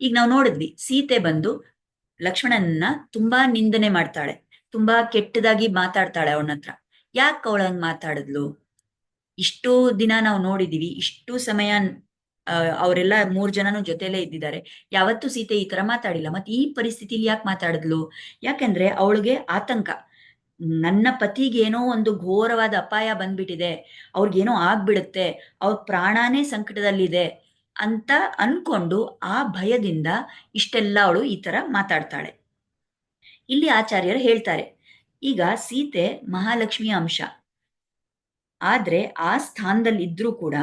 ಈಗ ನಾವು ನೋಡಿದ್ವಿ, ಸೀತೆ ಬಂದು ಲಕ್ಷ್ಮಣನನ್ನ ತುಂಬಾ ನಿಂದನೆ ಮಾಡ್ತಾಳೆ. ತುಂಬಾ ಕೆಟ್ಟದಾಗಿ ಮಾತಾಡ್ತಾಳೆ ಅವನ ಹತ್ರ. ಯಾಕೆ ಅವಳಂಗ್ ಮಾತಾಡಿದ್ಲು? ಇಷ್ಟು ದಿನ ನಾವು ನೋಡಿದೀವಿ, ಇಷ್ಟು ಸಮಯ ಅವರೆಲ್ಲ ಮೂರ್ ಜನನು ಜೊತೆಲೇ ಇದ್ದಿದ್ದಾರೆ. ಯಾವತ್ತೂ ಸೀತೆ ಈ ತರ ಮಾತಾಡಿಲ್ಲ. ಮತ್ತೆ ಈ ಪರಿಸ್ಥಿತಿಲಿ ಯಾಕೆ ಮಾತಾಡಿದ್ಲು? ಯಾಕಂದ್ರೆ ಅವಳಿಗೆ ಆತಂಕ. ನನ್ನ ಪತಿಗೆ ಏನೋ ಒಂದು ಘೋರವಾದ ಅಪಾಯ ಬಂದ್ಬಿಟ್ಟಿದೆ. ಅವ್ರಿಗೇನೋ ಆಗ್ಬಿಡುತ್ತೆ. ಅವ್ರ ಪ್ರಾಣಾನೇ ಸಂಕಟದಲ್ಲಿದೆ ಅಂತ ಅನ್ಕೊಂಡು ಆ ಭಯದಿಂದ ಇಷ್ಟೆಲ್ಲ ಅವಳು ಈ ತರ ಮಾತಾಡ್ತಾಳೆ. ಇಲ್ಲಿ ಆಚಾರ್ಯರು ಹೇಳ್ತಾರೆ, ಈಗ ಸೀತೆ ಮಹಾಲಕ್ಷ್ಮಿಯ ಅಂಶ. ಆದ್ರೆ ಆ ಸ್ಥಾನದಲ್ಲಿ ಇದ್ರೂ ಕೂಡ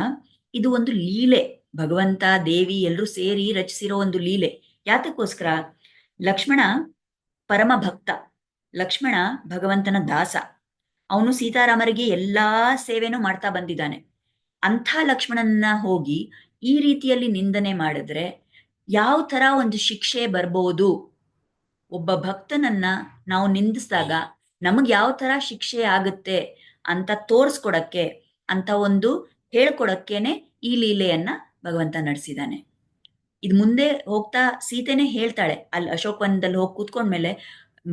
ಇದು ಒಂದು ಲೀಲೆ. ಭಗವಂತ, ದೇವಿ ಎಲ್ಲರೂ ಸೇರಿ ರಚಿಸಿರೋ ಒಂದು ಲೀಲೆ. ಯಾತಕ್ಕೋಸ್ಕರ? ಲಕ್ಷ್ಮಣ ಪರಮ ಭಕ್ತ. ಲಕ್ಷ್ಮಣ ಭಗವಂತನ ದಾಸ. ಅವನು ಸೀತಾರಾಮರಿಗೆ ಎಲ್ಲಾ ಸೇವೆನೂ ಮಾಡ್ತಾ ಬಂದಿದ್ದಾನೆ. ಅಂಥ ಲಕ್ಷ್ಮಣನ ಹೋಗಿ ಈ ರೀತಿಯಲ್ಲಿ ನಿಂದನೆ ಮಾಡಿದ್ರೆ ಯಾವ ತರ ಒಂದು ಶಿಕ್ಷೆ ಬರ್ಬೋದು? ಒಬ್ಬ ಭಕ್ತನನ್ನ ನಾವು ನಿಂದಿಸಿದಾಗ ನಮಗೆ ಯಾವ ತರ ಶಿಕ್ಷೆ ಆಗುತ್ತೆ ಅಂತ ತೋರಿಸ್ಕೊಡಕ್ಕೆ, ಅಂತ ಒಂದು ಹೇಳ್ಕೊಡಕ್ಕೇನೆ ಈ ಲೀಲೆಯನ್ನ ಭಗವಂತ ನಡೆಸಿದ್ದಾನೆ. ಇದು ಮುಂದೆ ಹೋಗ್ತಾ ಸೀತೆನೆ ಹೇಳ್ತಾಳೆ, ಅಲ್ಲಿ ಅಶೋಕ್ ವನದಲ್ಲಿ ಹೋಗಿ ಕೂತ್ಕೊಂಡ್ಮೇಲೆ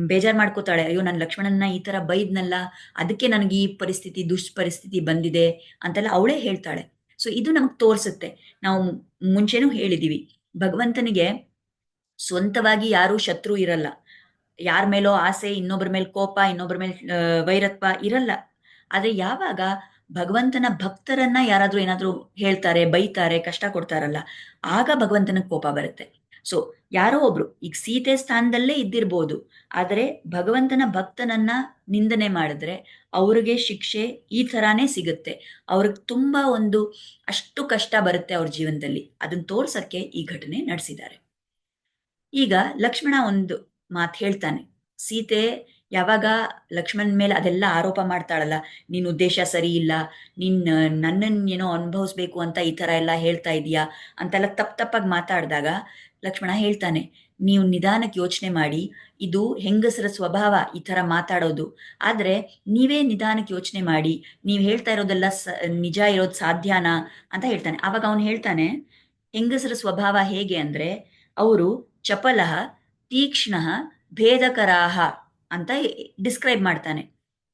ಬೇಜಾರು ಮಾಡ್ಕೋತಾಳೆ, ಅಯ್ಯೋ, ನಾನು ಲಕ್ಷ್ಮಣನ್ನ ಈ ತರ ಬೈದ್ನಲ್ಲ, ಅದಕ್ಕೆ ನನಗೆ ಈ ಪರಿಸ್ಥಿತಿ, ದುಷ್ಪರಿಸ್ಥಿತಿ ಬಂದಿದೆ ಅಂತೆಲ್ಲ ಅವಳೇ ಹೇಳ್ತಾಳೆ. ಸೊ ಇದು ನಮ್ಗೆ ತೋರಿಸುತ್ತೆ. ನಾವು ಮುಂಚೆನೂ ಹೇಳಿದೀವಿ, ಭಗವಂತನಿಗೆ ಸ್ವಂತವಾಗಿ ಯಾರೂ ಶತ್ರು ಇರಲ್ಲ. ಯಾರ ಮೇಲೋ ಆಸೆ ಇನ್ನೊಬ್ಬರ ಮೇಲೆ ಕೋಪ ಇನ್ನೊಬ್ಬರ ಮೇಲೆ ವೈರತ್ವ ಇರಲ್ಲ. ಆದ್ರೆ ಯಾವಾಗ ಭಗವಂತನ ಭಕ್ತರನ್ನ ಯಾರಾದ್ರೂ ಏನಾದ್ರೂ ಹೇಳ್ತಾರೆ, ಬೈತಾರೆ, ಕಷ್ಟ ಕೊಡ್ತಾರಲ್ಲ, ಆಗ ಭಗವಂತನ ಕೋಪ ಬರುತ್ತೆ. ಸೊ ಯಾರೋ ಒಬ್ರು, ಈಗ ಸೀತೆ ಸ್ಥಾನದಲ್ಲೇ ಇದ್ದಿರ್ಬೋದು, ಆದರೆ ಭಗವಂತನ ಭಕ್ತನನ್ನ ನಿಂದನೆ ಮಾಡಿದ್ರೆ ಅವ್ರಿಗೆ ಶಿಕ್ಷೆ ಈ ತರಾನೇ ಸಿಗುತ್ತೆ. ಅವ್ರಿಗೆ ತುಂಬಾ ಒಂದು ಅಷ್ಟು ಕಷ್ಟ ಬರುತ್ತೆ ಅವ್ರ ಜೀವನದಲ್ಲಿ. ಅದನ್ನ ತೋರ್ಸಕ್ಕೆ ಈ ಘಟನೆ ನಡೆಸಿದ್ದಾರೆ. ಈಗ ಲಕ್ಷ್ಮಣ ಒಂದು ಮಾತು ಹೇಳ್ತಾನೆ, ಸೀತೆ ಯಾವಾಗ ಲಕ್ಷ್ಮಣ್ ಮೇಲೆ ಅದೆಲ್ಲ ಆರೋಪ ಮಾಡ್ತಾಳಲ್ಲ, ನಿನ್ ಉದ್ದೇಶ ಸರಿ ಇಲ್ಲ ನಿನ್ನ ನನ್ನನ್ನೇನೋ ಅನುಭವಿಸ್ಬೇಕು ಅಂತ ಈ ತರ ಎಲ್ಲ ಹೇಳ್ತಾ ಇದೀಯಾ? ಅಂತೆಲ್ಲ ತಪ್ಪ ತಪ್ಪಾಗಿ ಮಾತಾಡಿದಾಗ ಲಕ್ಷ್ಮಣ ಹೇಳ್ತಾನೆ, ನೀವು ನಿಧಾನಕ್ಕೆ ಯೋಚನೆ ಮಾಡಿ, ಇದು ಹೆಂಗಸರ ಸ್ವಭಾವ ಈ ತರ ಮಾತಾಡೋದು. ಆದ್ರೆ ನೀವೇ ನಿಧಾನಕ್ಕೆ ಯೋಚನೆ ಮಾಡಿ, ನೀವ್ ಹೇಳ್ತಾ ಇರೋದೆಲ್ಲ ಸ, ನಿಜ ಇರೋದು ಸಾಧ್ಯನಾ? ಅಂತ ಹೇಳ್ತಾನೆ. ಆವಾಗ ಅವನು ಹೇಳ್ತಾನೆ, ಹೆಂಗಸರ ಸ್ವಭಾವ ಹೇಗೆ ಅಂದ್ರೆ, ಅವರು ಚಪಲಃ, ತೀಕ್ಷ್ಣ, ಭೇದಕರಾಹ ಅಂತ ಡಿಸ್ಕ್ರೈಬ್ ಮಾಡ್ತಾನೆ.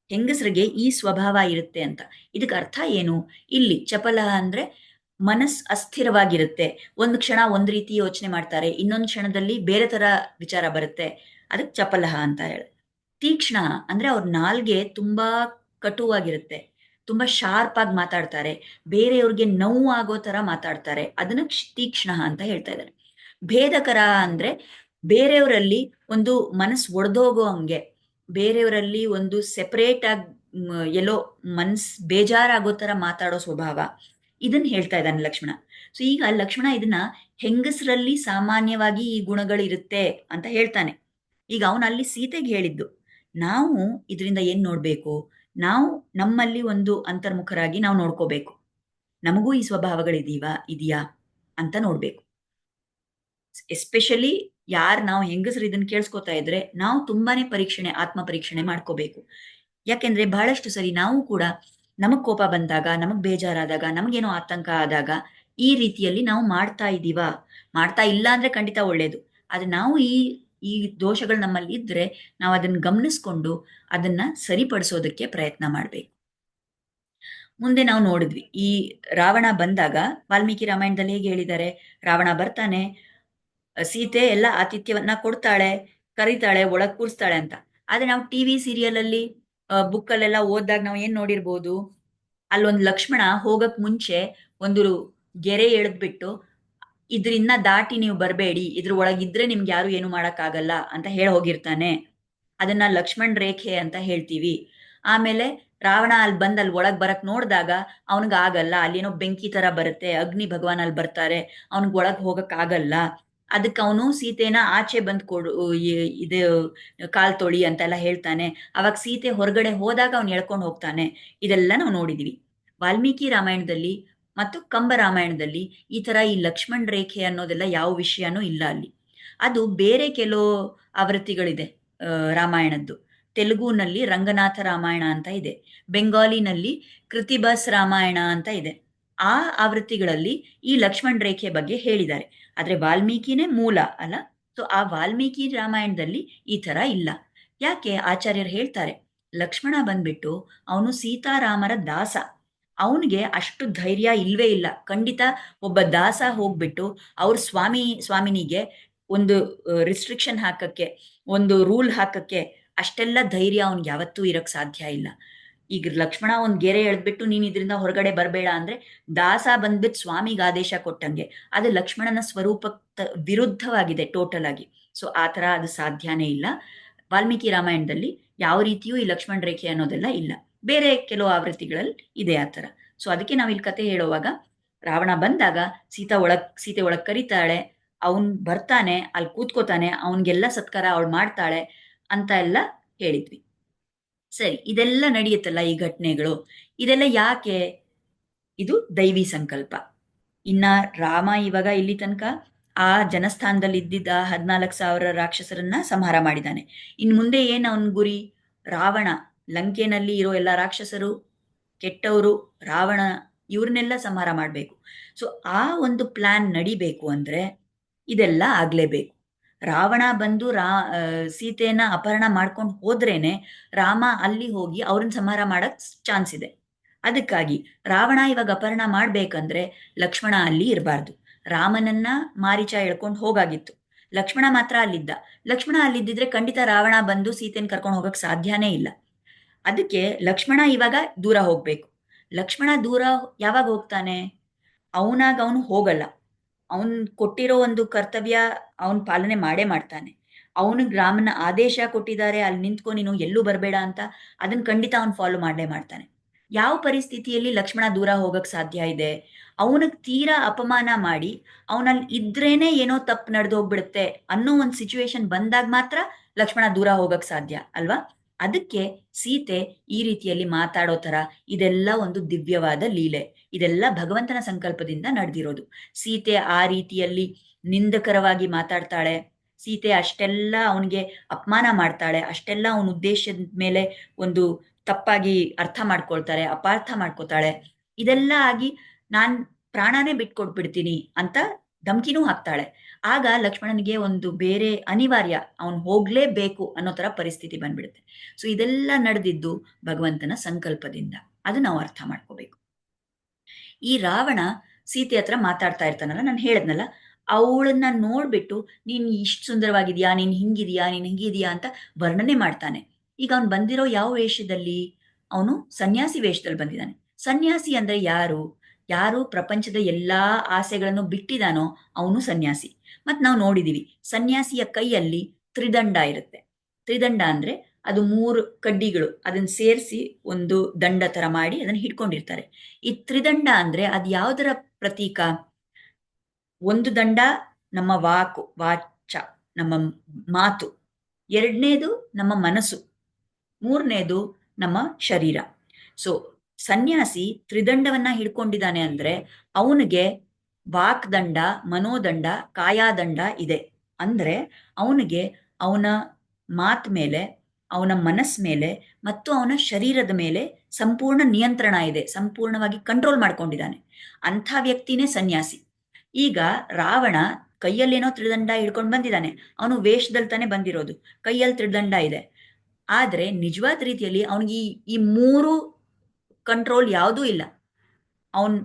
ಹೆಂಗಸರಿಗೆ ಈ ಸ್ವಭಾವ ಇರುತ್ತೆ ಅಂತ. ಇದಕ್ಕೆ ಅರ್ಥ ಏನು? ಇಲ್ಲಿ ಚಪಲ ಅಂದ್ರೆ ಮನಸ್ ಅಸ್ಥಿರವಾಗಿರುತ್ತೆ. ಒಂದು ಕ್ಷಣ ಒಂದ್ ರೀತಿ ಯೋಚನೆ ಮಾಡ್ತಾರೆ. ಇನ್ನೊಂದು ಕ್ಷಣದಲ್ಲಿ ಬೇರೆ ತರ ವಿಚಾರ ಬರುತ್ತೆ. ಅದಕ್ಕೆ ಚಪಲಹ ಅಂತ ಹೇಳಿ. ತೀಕ್ಷ್ಣ ಅಂದ್ರೆ ಅವ್ರ ನಾಲ್ಗೆ ತುಂಬಾ ಕಟುವಾಗಿರುತ್ತೆ. ತುಂಬಾ ಶಾರ್ಪ್ ಆಗಿ ಮಾತಾಡ್ತಾರೆ. ಬೇರೆಯವ್ರಿಗೆ ನೋವು ಆಗೋ ತರ ಮಾತಾಡ್ತಾರೆ. ಅದನ್ನ ಕ್ಷ- ತೀಕ್ಷ್ಣ ಅಂತ ಹೇಳ್ತಾ ಇದ್ದಾರೆ. ಭೇದಕರ ಅಂದ್ರೆ ಬೇರೆಯವರಲ್ಲಿ ಒಂದು ಮನಸ್ಸು ಒಡೆದೋಗೋ ಹಂಗೆ. ಬೇರೆಯವರಲ್ಲಿ ಒಂದು ಸೆಪರೇಟ್ ಆಗಿ ಎಲ್ಲೋ ಮನ್ಸ್ ಬೇಜಾರಾಗೋ ತರ ಮಾತಾಡೋ ಸ್ವಭಾವ. ಇದನ್ನ ಹೇಳ್ತಾ ಇದ್ದಾನೆ ಲಕ್ಷ್ಮಣ. ಸೊ ಈಗ ಲಕ್ಷ್ಮಣ ಇದನ್ನ ಹೆಂಗಸರಲ್ಲಿ ಸಾಮಾನ್ಯವಾಗಿ ಈ ಗುಣಗಳಿರುತ್ತೆ ಅಂತ ಹೇಳ್ತಾನೆ. ಈಗ ಅವನು ಅಲ್ಲಿ ಸೀತೆಗೆ ಹೇಳಿದ್ದು, ನಾವು ಇದರಿಂದ ಏನ್ ನೋಡ್ಬೇಕು? ನಾವು ನಮ್ಮಲ್ಲಿ ಒಂದು ಅಂತರ್ಮುಖರಾಗಿ ನಾವು ನೋಡ್ಕೋಬೇಕು. ನಮಗೂ ಈ ಸ್ವಭಾವಗಳಿದೀವ? ಇದೆಯಾ? ಅಂತ ನೋಡ್ಬೇಕು. ಎಸ್ಪೆಷಲಿ ಯಾರು ನಾವು ಹೆಂಗಸರು ಇದನ್ನ ಕೇಳಿಸ್ಕೊತಾ ಇದ್ರೆ ನಾವು ತುಂಬಾನೇ ಪರೀಕ್ಷಣೆ ಆತ್ಮ ಪರೀಕ್ಷಣೆ ಮಾಡ್ಕೋಬೇಕು. ಯಾಕೆಂದ್ರೆ ಬಹಳಷ್ಟು ಸರಿ ನಾವು ಕೂಡ ನಮಗ್ ಕೋಪ ಬಂದಾಗ, ನಮಗ್ ಬೇಜಾರಾದಾಗ, ನಮಗೇನೋ ಆತಂಕ ಆದಾಗ ಈ ರೀತಿಯಲ್ಲಿ ನಾವು ಮಾಡ್ತಾ ಇದೀವ ಮಾಡ್ತಾ ಇಲ್ಲ ಅಂದ್ರೆ ಖಂಡಿತ ಒಳ್ಳೇದು. ಆದ್ರೆ ನಾವು ಈ ಈ ದೋಷಗಳು ನಮ್ಮಲ್ಲಿ ಇದ್ರೆ ನಾವು ಅದನ್ನ ಗಮನಿಸ್ಕೊಂಡು ಅದನ್ನ ಸರಿಪಡಿಸೋದಕ್ಕೆ ಪ್ರಯತ್ನ ಮಾಡ್ಬೇಕು. ಮುಂದೆ ನಾವು ನೋಡಿದ್ವಿ, ಈ ರಾವಣ ಬಂದಾಗ ವಾಲ್ಮೀಕಿ ರಾಮಾಯಣದಲ್ಲಿ ಹೇಗೆ ಹೇಳಿದ್ದಾರೆ, ರಾವಣ ಬರ್ತಾನೆ ಸೀತೆ ಎಲ್ಲ ಆತಿಥ್ಯವನ್ನ ಕೊಡ್ತಾಳೆ, ಕರಿತಾಳೆ, ಒಳಗ್ ಕೂರಿಸ್ತಾಳೆ ಅಂತ. ಆದ್ರೆ ನಾವು ಟಿವಿ ಸೀರಿಯಲ್ ಅಲ್ಲಿ ಬುಕ್ ಅಲ್ಲೆಲ್ಲ ಓದ್ದಾಗ ನಾವು ಏನ್ ನೋಡಿರ್ಬೋದು? ಅಲ್ಲೊಂದು ಲಕ್ಷ್ಮಣ ಹೋಗಕ್ ಮುಂಚೆ ಒಂದು ಗೆರೆ ಎಳೆದ್ಬಿಟ್ಟು, ಇದರಿಂದ ದಾಟಿ ನೀವು ಬರಬೇಡಿ, ಇದ್ರ ಒಳಗಿದ್ರೆ ನಿಮ್ಗೆ ಯಾರು ಏನು ಮಾಡೋಕ್ಕಾಗಲ್ಲ ಅಂತ ಹೇಳಿ ಹೋಗಿರ್ತಾನೆ. ಅದನ್ನ ಲಕ್ಷ್ಮಣ್ ರೇಖೆ ಅಂತ ಹೇಳ್ತೀವಿ. ಆಮೇಲೆ ರಾವಣ ಅಲ್ಲಿ ಬಂದ್ ಅಲ್ಲಿ ಒಳಗ್ ಬರಕ್ ನೋಡಿದಾಗ ಅವನಿಗೆ ಆಗಲ್ಲ ಏನೋ ಬೆಂಕಿ ತರ ಬರುತ್ತೆ, ಅಗ್ನಿ ಭಗವಾನ್ ಅಲ್ಲಿ ಬರ್ತಾರೆ, ಅವನಿಗೆ ಒಳಗೆ ಹೋಗಕ್ ಆಗಲ್ಲ. ಅದಕ್ಕೆ ಅವನು ಸೀತೆನ ಆಚೆ ಬಂದ್ ಕೊಡು ಇದು, ಕಾಲ್ ತೊಳಿ ಅಂತೆಲ್ಲ ಹೇಳ್ತಾನೆ. ಅವಾಗ ಸೀತೆ ಹೊರಗಡೆ ಹೋದಾಗ ಅವ್ನು ಎಳ್ಕೊಂಡು ಹೋಗ್ತಾನೆ. ಇದೆಲ್ಲ ನಾವು ನೋಡಿದೀವಿ. ವಾಲ್ಮೀಕಿ ರಾಮಾಯಣದಲ್ಲಿ ಮತ್ತು ಕಂಬ ರಾಮಾಯಣದಲ್ಲಿ ಈ ತರ ಈ ಲಕ್ಷ್ಮಣ್ ರೇಖೆ ಅನ್ನೋದೆಲ್ಲ ಯಾವ ವಿಷಯನೂ ಇಲ್ಲ ಅಲ್ಲಿ. ಅದು ಬೇರೆ ಕೆಲವು ಆವೃತ್ತಿಗಳಿದೆ ರಾಮಾಯಣದ್ದು. ತೆಲುಗುನಲ್ಲಿ ರಂಗನಾಥ ರಾಮಾಯಣ ಅಂತ ಇದೆ. ಬೆಂಗಾಲಿನಲ್ಲಿ ಕೃತಿಬಸ್ ರಾಮಾಯಣ ಅಂತ ಇದೆ. ಆ ಆವೃತ್ತಿಗಳಲ್ಲಿ ಈ ಲಕ್ಷ್ಮಣ್ ರೇಖೆ ಬಗ್ಗೆ ಹೇಳಿದ್ದಾರೆ. ಆದ್ರೆ ವಾಲ್ಮೀಕಿನೇ ಮೂಲ ಅಲ್ಲ? ಸೊ ಆ ವಾಲ್ಮೀಕಿ ರಾಮಾಯಣದಲ್ಲಿ ಈ ತರ ಇಲ್ಲ. ಯಾಕೆ ಆಚಾರ್ಯರು ಹೇಳ್ತಾರೆ? ಲಕ್ಷ್ಮಣ ಬಂದ್ಬಿಟ್ಟು ಅವನು ಸೀತಾರಾಮರ ದಾಸ. ಅವನಿಗೆ ಅಷ್ಟು ಧೈರ್ಯ ಇಲ್ವೇ ಇಲ್ಲ. ಖಂಡಿತ ಒಬ್ಬ ದಾಸ ಹೋಗ್ಬಿಟ್ಟು ಅವ್ರ ಸ್ವಾಮಿ, ಸ್ವಾಮಿನಿಗೆ ಒಂದು ರಿಸ್ಟ್ರಿಕ್ಷನ್ ಹಾಕಕ್ಕೆ, ಒಂದು ರೂಲ್ ಹಾಕಕ್ಕೆ ಅಷ್ಟೆಲ್ಲ ಧೈರ್ಯ ಅವ್ನಿಗೆ ಯಾವತ್ತೂ ಇರಕ್ಕೆ ಸಾಧ್ಯ ಇಲ್ಲ. ಈಗ ಲಕ್ಷ್ಮಣ ಒಂದ್ ಗೆರೆ ಎಳ್ದ್ಬಿಟ್ಟು ನೀನ್ ಇದರಿಂದ ಹೊರಗಡೆ ಬರಬೇಡ ಅಂದ್ರೆ ದಾಸ ಬಂದ್ಬಿಟ್ಟು ಸ್ವಾಮಿಗೆ ಆದೇಶ ಕೊಟ್ಟಂಗೆ. ಅದು ಲಕ್ಷ್ಮಣನ ಸ್ವರೂಪ ವಿರುದ್ಧವಾಗಿದೆ ಟೋಟಲ್ ಆಗಿ. ಸೊ ಆ ತರ ಅದು ಸಾಧ್ಯನೇ ಇಲ್ಲ. ವಾಲ್ಮೀಕಿ ರಾಮಾಯಣದಲ್ಲಿ ಯಾವ ರೀತಿಯೂ ಈ ಲಕ್ಷ್ಮಣ ರೇಖೆ ಅನ್ನೋದೆಲ್ಲ ಇಲ್ಲ. ಬೇರೆ ಕೆಲವು ಆವೃತ್ತಿಗಳಲ್ಲಿ ಇದೆ ಆ ತರ ಸೊ ಅದಕ್ಕೆ ನಾವು ಇಲ್ಲಿ ಕತೆ ಹೇಳುವಾಗ ರಾವಣ ಬಂದಾಗ ಸೀತಾ ಒಳಗ್, ಸೀತೆ ಒಳಗ್ ಕರೀತಾಳೆ, ಅವನ್ ಬರ್ತಾನೆ, ಅಲ್ಲಿ ಕೂತ್ಕೋತಾನೆ, ಅವನ್ಗೆಲ್ಲ ಸತ್ಕಾರ ಅವಳು ಮಾಡ್ತಾಳೆ ಅಂತ ಎಲ್ಲ ಹೇಳಿದ್ವಿ. ಸರಿ, ಇದೆಲ್ಲ ನಡೆಯುತ್ತಲ್ಲ ಈ ಘಟನೆಗಳು. ಇದೆಲ್ಲ ಯಾಕೆ? ಇದು ದೈವಿ ಸಂಕಲ್ಪ. ಇನ್ನ ರಾಮ ಇವಾಗ ಇಲ್ಲಿ ತನಕ ಆ ಜನಸ್ಥಾನದಲ್ಲಿ ಇದ್ದಿದ್ದ ಹದಿನಾಲ್ಕು ಸಾವಿರ ರಾಕ್ಷಸರನ್ನ ಸಂಹಾರ ಮಾಡಿದ್ದಾನೆ. ಇನ್ ಮುಂದೆ ಏನು ಅವನ್ ಗುರಿ? ರಾವಣ. ಲಂಕೆನಲ್ಲಿ ಇರೋ ಎಲ್ಲ ರಾಕ್ಷಸರು, ಕೆಟ್ಟವರು, ರಾವಣ, ಇವ್ರನ್ನೆಲ್ಲ ಸಂಹಾರ ಮಾಡಬೇಕು. ಸೊ ಆ ಒಂದು ಪ್ಲಾನ್ ನಡಿಬೇಕು ಅಂದ್ರೆ ಇದೆಲ್ಲ ಆಗ್ಲೇಬೇಕು. ರಾವಣ ಬಂದು ರಾ ಸೀತೆಯನ್ನ ಅಪಹರಣ ಮಾಡ್ಕೊಂಡು ಹೋದ್ರೇನೆ ರಾಮ ಅಲ್ಲಿ ಹೋಗಿ ಅವ್ರನ್ನ ಸಂಹಾರ ಮಾಡಕ್ ಚಾನ್ಸ್ ಇದೆ. ಅದಕ್ಕಾಗಿ ರಾವಣ ಇವಾಗ ಅಪಹರಣ ಮಾಡ್ಬೇಕಂದ್ರೆ ಲಕ್ಷ್ಮಣ ಅಲ್ಲಿ ಇರಬಾರ್ದು. ರಾಮನನ್ನ ಮಾರೀಚ ಎಳ್ಕೊಂಡು ಹೋಗಾಗಿತ್ತು. ಲಕ್ಷ್ಮಣ ಮಾತ್ರ ಅಲ್ಲಿದ್ದ. ಲಕ್ಷ್ಮಣ ಅಲ್ಲಿದ್ದಿದ್ರೆ ಖಂಡಿತ ರಾವಣ ಬಂದು ಸೀತೆನ ಕರ್ಕೊಂಡು ಹೋಗಕ್ ಸಾಧ್ಯನೇ ಇಲ್ಲ. ಅದಕ್ಕೆ ಲಕ್ಷ್ಮಣ ಇವಾಗ ದೂರ ಹೋಗ್ಬೇಕು. ಲಕ್ಷ್ಮಣ ದೂರ ಯಾವಾಗ ಹೋಗ್ತಾನೆ? ಅವನಾಗ ಅವನು ಹೋಗಲ್ಲ. ಅವನ್ ಕೊಟ್ಟಿರೋ ಒಂದು ಕರ್ತವ್ಯ ಅವನ್ ಪಾಲನೆ ಮಾಡೇ ಮಾಡ್ತಾನೆ. ಅವನು ರಾಮನ ಆದೇಶ ಕೊಟ್ಟಿದ್ದಾರೆ, ಅಲ್ಲಿ ನಿಂತ್ಕೊ, ನೀನು ಎಲ್ಲೂ ಬರಬೇಡ ಅಂತ ಅದನ್ನ ಖಂಡಿತ ಅವ್ನು ಫಾಲೋ ಮಾಡಲೇ ಮಾಡ್ತಾನೆ. ಯಾವ ಪರಿಸ್ಥಿತಿಯಲ್ಲಿ ಲಕ್ಷ್ಮಣ ದೂರ ಹೋಗಕ್ ಸಾಧ್ಯ ಇದೆ? ಅವನಿಗೆ ತೀರಾ ಅಪಮಾನ ಮಾಡಿ ಅವನಲ್ಲಿ ಇದ್ರೇನೆ ಏನೋ ತಪ್ಪು ನಡೆದು ಹೋಗ್ಬಿಡುತ್ತೆ ಅನ್ನೋ ಒಂದು ಸಿಚುವೇಶನ್ ಬಂದಾಗ ಮಾತ್ರ ಲಕ್ಷ್ಮಣ ದೂರ ಹೋಗಕ್ ಸಾಧ್ಯ, ಅಲ್ವಾ? ಅದಕ್ಕೆ ಸೀತೆ ಈ ರೀತಿಯಲ್ಲಿ ಮಾತಾಡೋ ತರ ಇದೆಲ್ಲ ಒಂದು ದಿವ್ಯವಾದ ಲೀಲೆ. ಇದೆಲ್ಲ ಭಗವಂತನ ಸಂಕಲ್ಪದಿಂದ ನಡೆದಿರೋದು. ಸೀತೆ ಆ ರೀತಿಯಲ್ಲಿ ನಿಂದಕರವಾಗಿ ಮಾತಾಡ್ತಾಳೆ. ಸೀತೆ ಅಷ್ಟೆಲ್ಲ ಅವನಿಗೆ ಅಪಮಾನ ಮಾಡ್ತಾಳೆ. ಅಷ್ಟೆಲ್ಲ ಅವನ ಉದ್ದೇಶದ ಮೇಲೆ ಒಂದು ತಪ್ಪಾಗಿ ಅರ್ಥ ಮಾಡ್ಕೊಳ್ತಾರೆ, ಅಪಾರ್ಥ ಮಾಡ್ಕೊತಾಳೆ. ಇದೆಲ್ಲ ಆಗಿ ನಾನ್ ಪ್ರಾಣನೇ ಬಿಟ್ಕೊಟ್ಬಿಡ್ತೀನಿ ಅಂತ ಧಮ್ಕಿನೂ ಹಾಕ್ತಾಳೆ. ಆಗ ಲಕ್ಷ್ಮಣನಿಗೆ ಒಂದು ಬೇರೆ ಅನಿವಾರ್ಯ, ಅವನು ಹೋಗ್ಲೇಬೇಕು ಅನ್ನೋ ತರ ಪರಿಸ್ಥಿತಿ ಬಂದ್ಬಿಡುತ್ತೆ. ಸೊ ಇದೆಲ್ಲ ನಡೆದಿದ್ದು ಭಗವಂತನ ಸಂಕಲ್ಪದಿಂದ. ಅದು ನಾವು ಅರ್ಥ ಮಾಡ್ಕೋಬೇಕು. ಈ ರಾವಣ ಸೀತೆ ಹತ್ರ ಮಾತಾಡ್ತಾ ಇರ್ತಾನಲ್ಲ, ನಾನು ಹೇಳದ್ನಲ್ಲ, ಅವಳನ್ನ ನೋಡ್ಬಿಟ್ಟು, ನೀನ್ ಇಷ್ಟು ಸುಂದರವಾಗಿದ್ಯಾ, ನೀನ್ ಹಿಂಗಿದ್ಯಾ ನೀನ್ ಹಿಂಗಿದ್ಯಾ ಅಂತ ವರ್ಣನೆ ಮಾಡ್ತಾನೆ. ಈಗ ಅವನು ಬಂದಿರೋ ಯಾವ ವೇಷದಲ್ಲಿ? ಅವನು ಸನ್ಯಾಸಿ ವೇಷದಲ್ಲಿ ಬಂದಿದ್ದಾನೆ. ಸನ್ಯಾಸಿ ಅಂದ್ರೆ ಯಾರು? ಯಾರು ಪ್ರಪಂಚದ ಎಲ್ಲಾ ಆಸೆಗಳನ್ನು ಬಿಟ್ಟಿದಾನೋ ಅವನು ಸನ್ಯಾಸಿ. ಮತ್ ನಾವು ನೋಡಿದೀವಿ, ಸನ್ಯಾಸಿಯ ಕೈಯಲ್ಲಿ ತ್ರಿದಂಡ ಇರುತ್ತೆ. ತ್ರಿದಂಡ ಅಂದ್ರೆ ಅದು ಮೂರು ಕಡ್ಡಿಗಳು. ಅದನ್ನ ಸೇರಿಸಿ ಒಂದು ದಂಡ ತರ ಮಾಡಿ ಅದನ್ನ ಹಿಡ್ಕೊಂಡಿರ್ತಾರೆ. ಈ ತ್ರಿದಂಡ ಅಂದ್ರೆ ಅದ್ ಯಾವ್ದರ ಪ್ರತೀಕ? ಒಂದು ದಂಡ, ನಮ್ಮ ವಾಕು, ವಾಚ, ನಮ್ಮ ಮಾತು. ಎರಡನೇದು ನಮ್ಮ ಮನಸ್ಸು. ಮೂರನೇದು ನಮ್ಮ ಶರೀರ. ಸೊ ಸನ್ಯಾಸಿ ತ್ರಿದಂಡವನ್ನ ಹಿಡ್ಕೊಂಡಿದ್ದಾನೆ ಅಂದ್ರೆ ಅವನಿಗೆ ವಾಕ್ದಂಡ ಮನೋದಂಡ ಕಾಯಾದಂಡ ಇದೆ. ಅಂದ್ರೆ ಅವನಿಗೆ ಅವನ ಮಾತ್ ಮೇಲೆ ಅವನ ಮನಸ್ ಮೇಲೆ ಮತ್ತು ಅವನ ಶರೀರದ ಮೇಲೆ ಸಂಪೂರ್ಣ ನಿಯಂತ್ರಣ ಇದೆ, ಸಂಪೂರ್ಣವಾಗಿ ಕಂಟ್ರೋಲ್ ಮಾಡ್ಕೊಂಡಿದ್ದಾನೆ. ಅಂಥ ವ್ಯಕ್ತಿನೇ ಸನ್ಯಾಸಿ. ಈಗ ರಾವಣ ಕೈಯಲ್ಲೇನೋ ತ್ರಿದಂಡ ಹಿಡ್ಕೊಂಡು ಬಂದಿದ್ದಾನೆ. ಅವನು ವೇಷದಲ್ಲಿ ತಾನೇ ಬಂದಿರೋದು. ಕೈಯಲ್ಲಿ ತ್ರಿದಂಡ ಇದೆ. ಆದರೆ ನಿಜವಾದ ರೀತಿಯಲ್ಲಿ ಅವನಿಗೆ ಈ ಈ ಮೂರು ಕಂಟ್ರೋಲ್ ಯಾವುದೂ ಇಲ್ಲ. ಅವನ್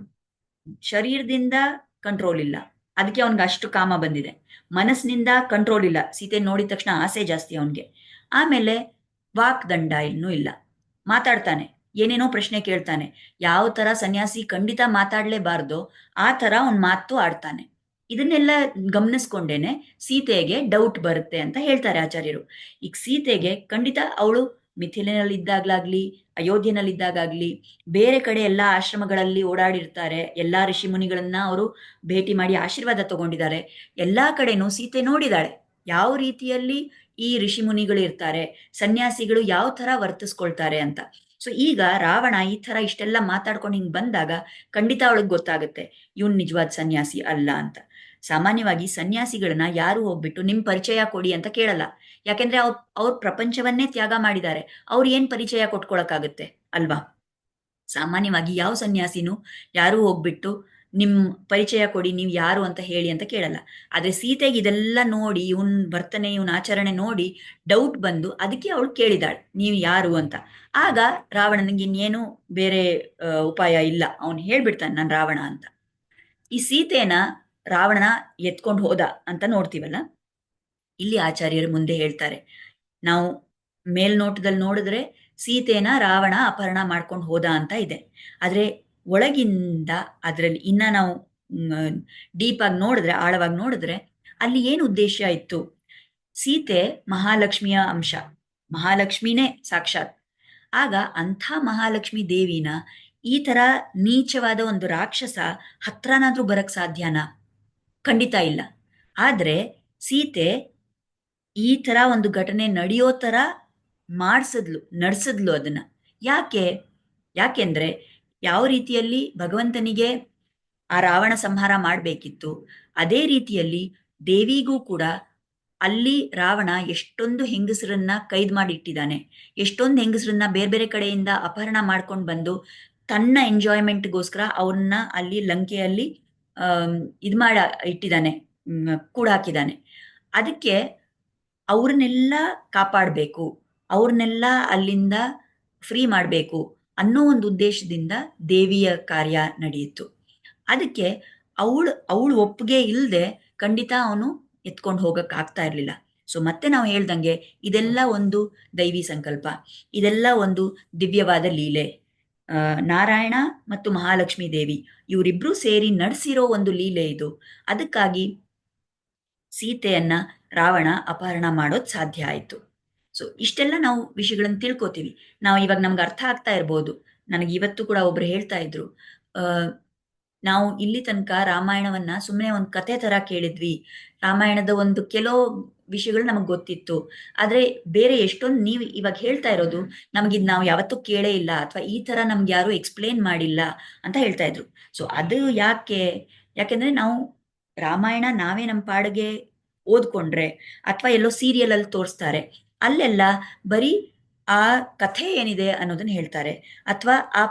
ಶರೀರದಿಂದ ಕಂಟ್ರೋಲ್ ಇಲ್ಲ. ಅದಕ್ಕೆ ಅವನಿಗೆ ಅಷ್ಟು ಕಾಮ ಬಂದಿದೆ. ಮನಸ್ಸಿನಿಂದ ಕಂಟ್ರೋಲ್ ಇಲ್ಲ. ಸೀತೆ ನೋಡಿದ ತಕ್ಷಣ ಆಸೆ ಜಾಸ್ತಿ ಅವನಿಗೆ. ಆಮೇಲೆ ವಾಕ್ದಂಡ ಇನ್ನೂ ಇಲ್ಲ. ಮಾತಾಡ್ತಾನೆ, ಏನೇನೋ ಪ್ರಶ್ನೆ ಕೇಳ್ತಾನೆ, ಯಾವ ತರ ಸನ್ಯಾಸಿ ಖಂಡಿತ ಮಾತಾಡಲೇಬಾರ್ದೋ ಆ ತರ ಅವನ್ ಮಾತು ಆಡ್ತಾನೆ. ಇದನ್ನೆಲ್ಲ ಗಮನಿಸ್ಕೊಂಡೇನೆ ಸೀತೆಗೆ ಡೌಟ್ ಬರುತ್ತೆ ಅಂತ ಹೇಳ್ತಾರೆ ಆಚಾರ್ಯರು. ಈಗ ಸೀತೆಗೆ ಖಂಡಿತ ಅವಳು ಮಿಥಿಲಿನಲ್ಲಿದ್ದಾಗ್ಲಾಗ್ಲಿ ಅಯೋಧ್ಯೆನಲ್ಲಿದ್ದಾಗಲಿ ಬೇರೆ ಕಡೆ ಎಲ್ಲಾ ಆಶ್ರಮಗಳಲ್ಲಿ ಓಡಾಡಿರ್ತಾರೆ, ಎಲ್ಲಾ ಋಷಿ ಮುನಿಗಳನ್ನ ಅವರು ಭೇಟಿ ಮಾಡಿ ಆಶೀರ್ವಾದ ತಗೊಂಡಿದ್ದಾರೆ, ಎಲ್ಲಾ ಕಡೆನೂ ಸೀತೆ ನೋಡಿದಾಳೆ. ಯಾವ ರೀತಿಯಲ್ಲಿ ಈ ಋಷಿ ಮುನಿಗಳು ಇರ್ತಾರೆ, ಸನ್ಯಾಸಿಗಳು ಯಾವ ತರ ವರ್ತಿಸ್ಕೊಳ್ತಾರೆ ಅಂತ. ಸೊ ಈಗ ರಾವಣ ಈ ತರ ಇಷ್ಟೆಲ್ಲ ಮಾತಾಡ್ಕೊಂಡು ಹಿಂಗ್ ಬಂದಾಗ ಖಂಡಿತ ಅವಳಿಗೆ ಗೊತ್ತಾಗುತ್ತೆ, ಇವನ್ ನಿಜವಾದ ಸನ್ಯಾಸಿ ಅಲ್ಲ ಅಂತ. ಸಾಮಾನ್ಯವಾಗಿ ಸನ್ಯಾಸಿಗಳನ್ನ ಯಾರು ಹೋಗ್ಬಿಟ್ಟು ನಿಮ್ ಪರಿಚಯ ಕೊಡಿ ಅಂತ ಕೇಳಲ್ಲ. ಯಾಕೆಂದ್ರೆ ಅವ್ರ ಅವ್ರ ಪ್ರಪಂಚವನ್ನೇ ತ್ಯಾಗ ಮಾಡಿದ್ದಾರೆ. ಅವ್ರು ಏನ್ ಪರಿಚಯ ಕೊಟ್ಕೊಳಕಾಗುತ್ತೆ ಅಲ್ವಾ? ಸಾಮಾನ್ಯವಾಗಿ ಯಾವ ಸನ್ಯಾಸಿನೂ ಯಾರು ಹೋಗ್ಬಿಟ್ಟು ನಿಮ್ ಪರಿಚಯ ಕೊಡಿ, ನೀವು ಯಾರು ಅಂತ ಹೇಳಿ ಅಂತ ಕೇಳಲ್ಲ. ಆದ್ರೆ ಸೀತೆಗೆ ಇದೆಲ್ಲ ನೋಡಿ, ಇವನ್ ವರ್ತನೆ, ಇವನ್ ಆಚರಣೆ ನೋಡಿ ಡೌಟ್ ಬಂದು ಅದಕ್ಕೆ ಅವಳು ಕೇಳಿದಾಳೆ, ನೀವು ಯಾರು ಅಂತ. ಆಗ ರಾವಣನಿಗೆ ಇನ್ನೇನು ಬೇರೆ ಉಪಾಯ ಇಲ್ಲ. ಅವನು ಹೇಳ್ಬಿಡ್ತಾನೆ ನಾನು ರಾವಣ ಅಂತ. ಈ ಸೀತೆನ ರಾವಣ ಎತ್ಕೊಂಡು ಹೋದ ಅಂತ ನೋಡ್ತೀವಲ್ಲ? ಇಲ್ಲಿ ಆಚಾರ್ಯರು ಮುಂದೆ ಹೇಳ್ತಾರೆ, ನಾವು ಮೇಲ್ನೋಟದಲ್ಲಿ ನೋಡಿದ್ರೆ ಸೀತೆನ ರಾವಣ ಅಪಹರಣ ಮಾಡ್ಕೊಂಡು ಹೋದ ಅಂತ ಇದೆ. ಆದ್ರೆ ಒಳಗಿಂದ ಅದರಲ್ಲಿ ಇನ್ನ ನಾವು ಡೀಪ್ ಆಗಿ ನೋಡಿದ್ರೆ, ಆಳವಾಗಿ ನೋಡಿದ್ರೆ ಅಲ್ಲಿ ಏನು ಉದ್ದೇಶ ಇತ್ತು? ಸೀತೆ ಮಹಾಲಕ್ಷ್ಮಿಯ ಅಂಶ. ಮಹಾಲಕ್ಷ್ಮಿನೇ ಸಾಕ್ಷಾತ್. ಆಗ ಅಂಥ ಮಹಾಲಕ್ಷ್ಮಿ ದೇವಿನ ಈ ತರ ನೀಚವಾದ ಒಂದು ರಾಕ್ಷಸ ಹತ್ರನಾದ್ರೂ ಬರಕ್ ಸಾಧ್ಯನಾ? ಖಂಡಿತ ಇಲ್ಲ. ಆದ್ರೆ ಸೀತೆ ಈ ತರ ಒಂದು ಘಟನೆ ನಡೆಯೋ ತರ ಮಾಡಿಸಿದ್ಲು, ನಡೆಸಿದ್ಲು ಅದನ್ನ. ಯಾಕೆ? ಯಾಕೆಂದ್ರೆ ಯಾವ ರೀತಿಯಲ್ಲಿ ಭಗವಂತನಿಗೆ ಆ ರಾವಣ ಸಂಹಾರ ಮಾಡಬೇಕಿತ್ತು, ಅದೇ ರೀತಿಯಲ್ಲಿ ದೇವಿಗೂ ಕೂಡ ಅಲ್ಲಿ ರಾವಣ ಎಷ್ಟೊಂದು ಹೆಂಗಸರನ್ನ ಕೈದ್ ಮಾಡಿ ಇಟ್ಟಿದ್ದಾನೆ ಎಷ್ಟೊಂದು ಹೆಂಗಸರನ್ನ ಬೇರೆ ಬೇರೆ ಕಡೆಯಿಂದ ಅಪಹರಣ ಮಾಡ್ಕೊಂಡು ಬಂದು ತನ್ನ ಎಂಜಾಯ್ಮೆಂಟ್ಗೋಸ್ಕರ ಅವ್ರನ್ನ ಅಲ್ಲಿ ಲಂಕೆಯಲ್ಲಿ ಇದು ಮಾಡ, ಇಟ್ಟಿದ್ದಾನೆ ಕೂಡ ಹಾಕಿದ್ದಾನೆ. ಅದಕ್ಕೆ ಅವ್ರನ್ನೆಲ್ಲ ಕಾಪಾಡಬೇಕು, ಅವ್ರನ್ನೆಲ್ಲ ಅಲ್ಲಿಂದ ಫ್ರೀ ಮಾಡಬೇಕು. ಅನ್ನೋ ಒಂದು ಉದ್ದೇಶದಿಂದ ದೇವಿಯ ಕಾರ್ಯ ನಡೆಯಿತು. ಅದಕ್ಕೆ ಅವಳು ಅವಳು ಒಪ್ಪಿಗೆ ಇಲ್ಲದೆ ಖಂಡಿತ ಅವನು ಎತ್ಕೊಂಡು ಹೋಗಕ್ಕೆ ಆಗ್ತಾ ಇರಲಿಲ್ಲ. ಸೊ ಮತ್ತೆ ನಾವು ಹೇಳ್ದಂಗೆ ಇದೆಲ್ಲ ಒಂದು ದೈವಿ ಸಂಕಲ್ಪ. ಇದೆಲ್ಲ ಒಂದು ದಿವ್ಯವಾದ ಲೀಲೆ. ನಾರಾಯಣ ಮತ್ತು ಮಹಾಲಕ್ಷ್ಮೀ ದೇವಿ ಇವರಿಬ್ರು ಸೇರಿ ನಡೆಸಿರೋ ಒಂದು ಲೀಲೆ ಇದು. ಅದಕ್ಕಾಗಿ ಸೀತೆಯನ್ನ ರಾವಣ ಅಪಹರಣ ಮಾಡೋದ್ ಸಾಧ್ಯ ಆಯ್ತು. ಸೊ ಇಷ್ಟೆಲ್ಲ ನಾವು ವಿಷಯಗಳನ್ನು ತಿಳ್ಕೊತೀವಿ. ನಾವು ಇವಾಗ ನಮ್ಗೆ ಅರ್ಥ ಆಗ್ತಾ ಇರ್ಬೋದು. ನನಗೆ ಇವತ್ತು ಕೂಡ ಒಬ್ರು ಹೇಳ್ತಾ ಇದ್ರು ನಾವು ಇಲ್ಲಿ ತನಕ ರಾಮಾಯಣವನ್ನ ಸುಮ್ಮನೆ ಒಂದು ಕತೆ ತರ ಕೇಳಿದ್ವಿ. ರಾಮಾಯಣದ ಒಂದು ಕೆಲವು ವಿಷಯಗಳು ನಮಗೆ ಗೊತ್ತಿತ್ತು. ಆದ್ರೆ ಬೇರೆ ಎಷ್ಟೊಂದು ನೀವು ಇವಾಗ ಹೇಳ್ತಾ ಇರೋದು ನಮ್ಗಿದ್ ನಾವು ಯಾವತ್ತೂ ಕೇಳೇ ಇಲ್ಲ ಅಥವಾ ಈ ತರ ನಮ್ಗೆ ಯಾರು ಎಕ್ಸ್ಪ್ಲೇನ್ ಮಾಡಿಲ್ಲ ಅಂತ ಹೇಳ್ತಾ ಇದ್ರು. ಸೊ ಅದು ಯಾಕೆ? ಯಾಕೆಂದ್ರೆ ನಾವು ರಾಮಾಯಣ ನಾವೇ ನಮ್ಮ ಪಾಡಿಗೆ ಓದ್ಕೊಂಡ್ರೆ ಅಥವಾ ಎಲ್ಲೋ ಸೀರಿಯಲ್ ಅಲ್ಲಿ ತೋರಿಸ್ತಾರೆ. ಅಲ್ಲೆಲ್ಲ ಬರೀ ಆ ಕಥೆ ಏನಿದೆ ಅನ್ನೋದನ್ನ ಹೇಳ್ತಾರೆ. ಅಥವಾ ಆ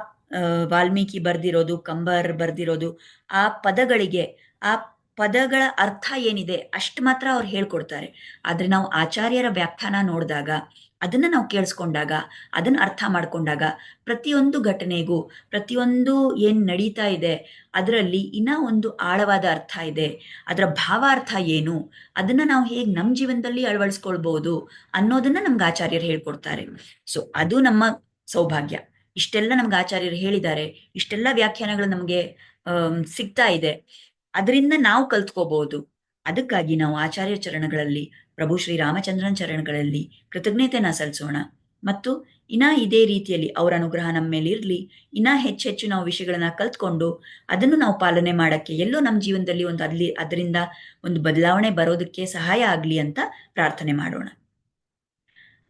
ವಾಲ್ಮೀಕಿ ಬರ್ದಿರೋದು, ಕಂಬರ್ ಬರ್ದಿರೋದು, ಆ ಪದಗಳಿಗೆ, ಆ ಪದಗಳ ಅರ್ಥ ಏನಿದೆ ಅಷ್ಟು ಮಾತ್ರ ಅವ್ರು ಹೇಳ್ಕೊಡ್ತಾರೆ. ಆದರೆ ನಾವು ಆಚಾರ್ಯರ ವ್ಯಾಖ್ಯಾನ ನೋಡಿದಾಗ, ಅದನ್ನು ನಾವು ಕೇಳಿಸ್ಕೊಂಡಾಗ, ಅದನ್ನು ಅರ್ಥ ಮಾಡ್ಕೊಂಡಾಗ ಪ್ರತಿಯೊಂದು ಘಟನೆಗೂ, ಪ್ರತಿಯೊಂದು ಏನು ನಡೀತಾ ಇದೆ, ಅದರಲ್ಲಿ ಇನ್ನೂ ಒಂದು ಆಳವಾದ ಅರ್ಥ ಇದೆ, ಅದರ ಭಾವಾರ್ಥ ಏನು, ಅದನ್ನು ನಾವು ಹೇಗೆ ನಮ್ಮ ಜೀವನದಲ್ಲಿ ಅಳವಡಿಸ್ಕೊಳ್ಬೋದು ಅನ್ನೋದನ್ನು ನಮ್ಗೆ ಆಚಾರ್ಯರು ಹೇಳ್ಕೊಡ್ತಾರೆ. ಸೊ ಅದು ನಮ್ಮ ಸೌಭಾಗ್ಯ. ಇಷ್ಟೆಲ್ಲ ನಮ್ಗೆ ಆಚಾರ್ಯರು ಹೇಳಿದ್ದಾರೆ, ಇಷ್ಟೆಲ್ಲ ವ್ಯಾಖ್ಯಾನಗಳು ನಮಗೆ ಸಿಗ್ತಾ ಇದೆ. ಅದರಿಂದ ನಾವು ಕಲ್ತ್ಕೋಬಹುದು. ಅದಕ್ಕಾಗಿ ನಾವು ಆಚಾರ್ಯ ಚರಣಗಳಲ್ಲಿ, ಪ್ರಭು ಶ್ರೀ ರಾಮಚಂದ್ರನ್ ಚರಣಗಳಲ್ಲಿ ಕೃತಜ್ಞತೆನ ಸಲ್ಲಿಸೋಣ. ಮತ್ತು ಇನ್ನ ಇದೇ ರೀತಿಯಲ್ಲಿ ಅವರ ಅನುಗ್ರಹ ನಮ್ಮ ಮೇಲೆ ಇರಲಿ. ಇನ್ನ ಹೆಚ್ಚೆಚ್ಚು ನಾವು ವಿಷಯಗಳನ್ನ ಕಲ್ತ್ಕೊಂಡು ಅದನ್ನು ನಾವು ಪಾಲನೆ ಮಾಡಕ್ಕೆ, ಎಲ್ಲೋ ನಮ್ಮ ಜೀವನದಲ್ಲಿ ಒಂದು ಅಲ್ಲಿ, ಅದರಿಂದ ಒಂದು ಬದಲಾವಣೆ ಬರೋದಕ್ಕೆ ಸಹಾಯ ಆಗಲಿ ಅಂತ ಪ್ರಾರ್ಥನೆ ಮಾಡೋಣ.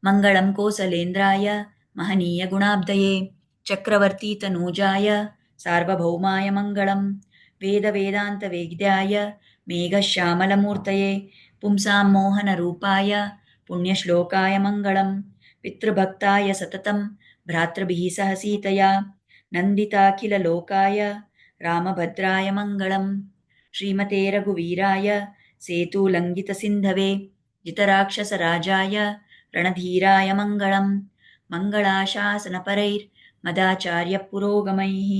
ಮಂಗಳಂ ಕೋಸಲೇಂದ್ರಾಯ ಮಹನೀಯ ಗುಣಾಬ್ಧಯೇ, ಚಕ್ರವರ್ತಿ ತನೂಜಾಯ, ಸಾರ್ವಭೌಮಾಯ ಮಂಗಳಂ. वेदवेदान्तवेद्याय मेघश्यामलमूर्तये पुंसां मोहनरूपाय पुण्यश्लोकाय मङ्गलं पितृभक्ताय सततं भ्रातृभिः सह सीतया नन्दिताखिललोकाय रामभद्राय मङ्गलं श्रीमते रघुवीराय सेतुलङ्घितसिन्धवे जितराक्षसराजाय रणधीराय मङ्गलं मङ्गलाशासनपरैर्मदाचार्यपुरोगमैः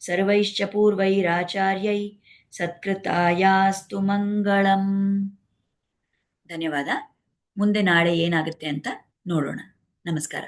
सर्वैश्च पूर्वैराचार्यै ಸತ್ಕೃತಾಯಾಸ್ತು ಮಂಗಳಂ ಧನ್ಯವಾದ ಮುಂದೆ ನಾಳೆ ಏನಾಗುತ್ತೆ ಅಂತ ನೋಡೋಣ ನಮಸ್ಕಾರ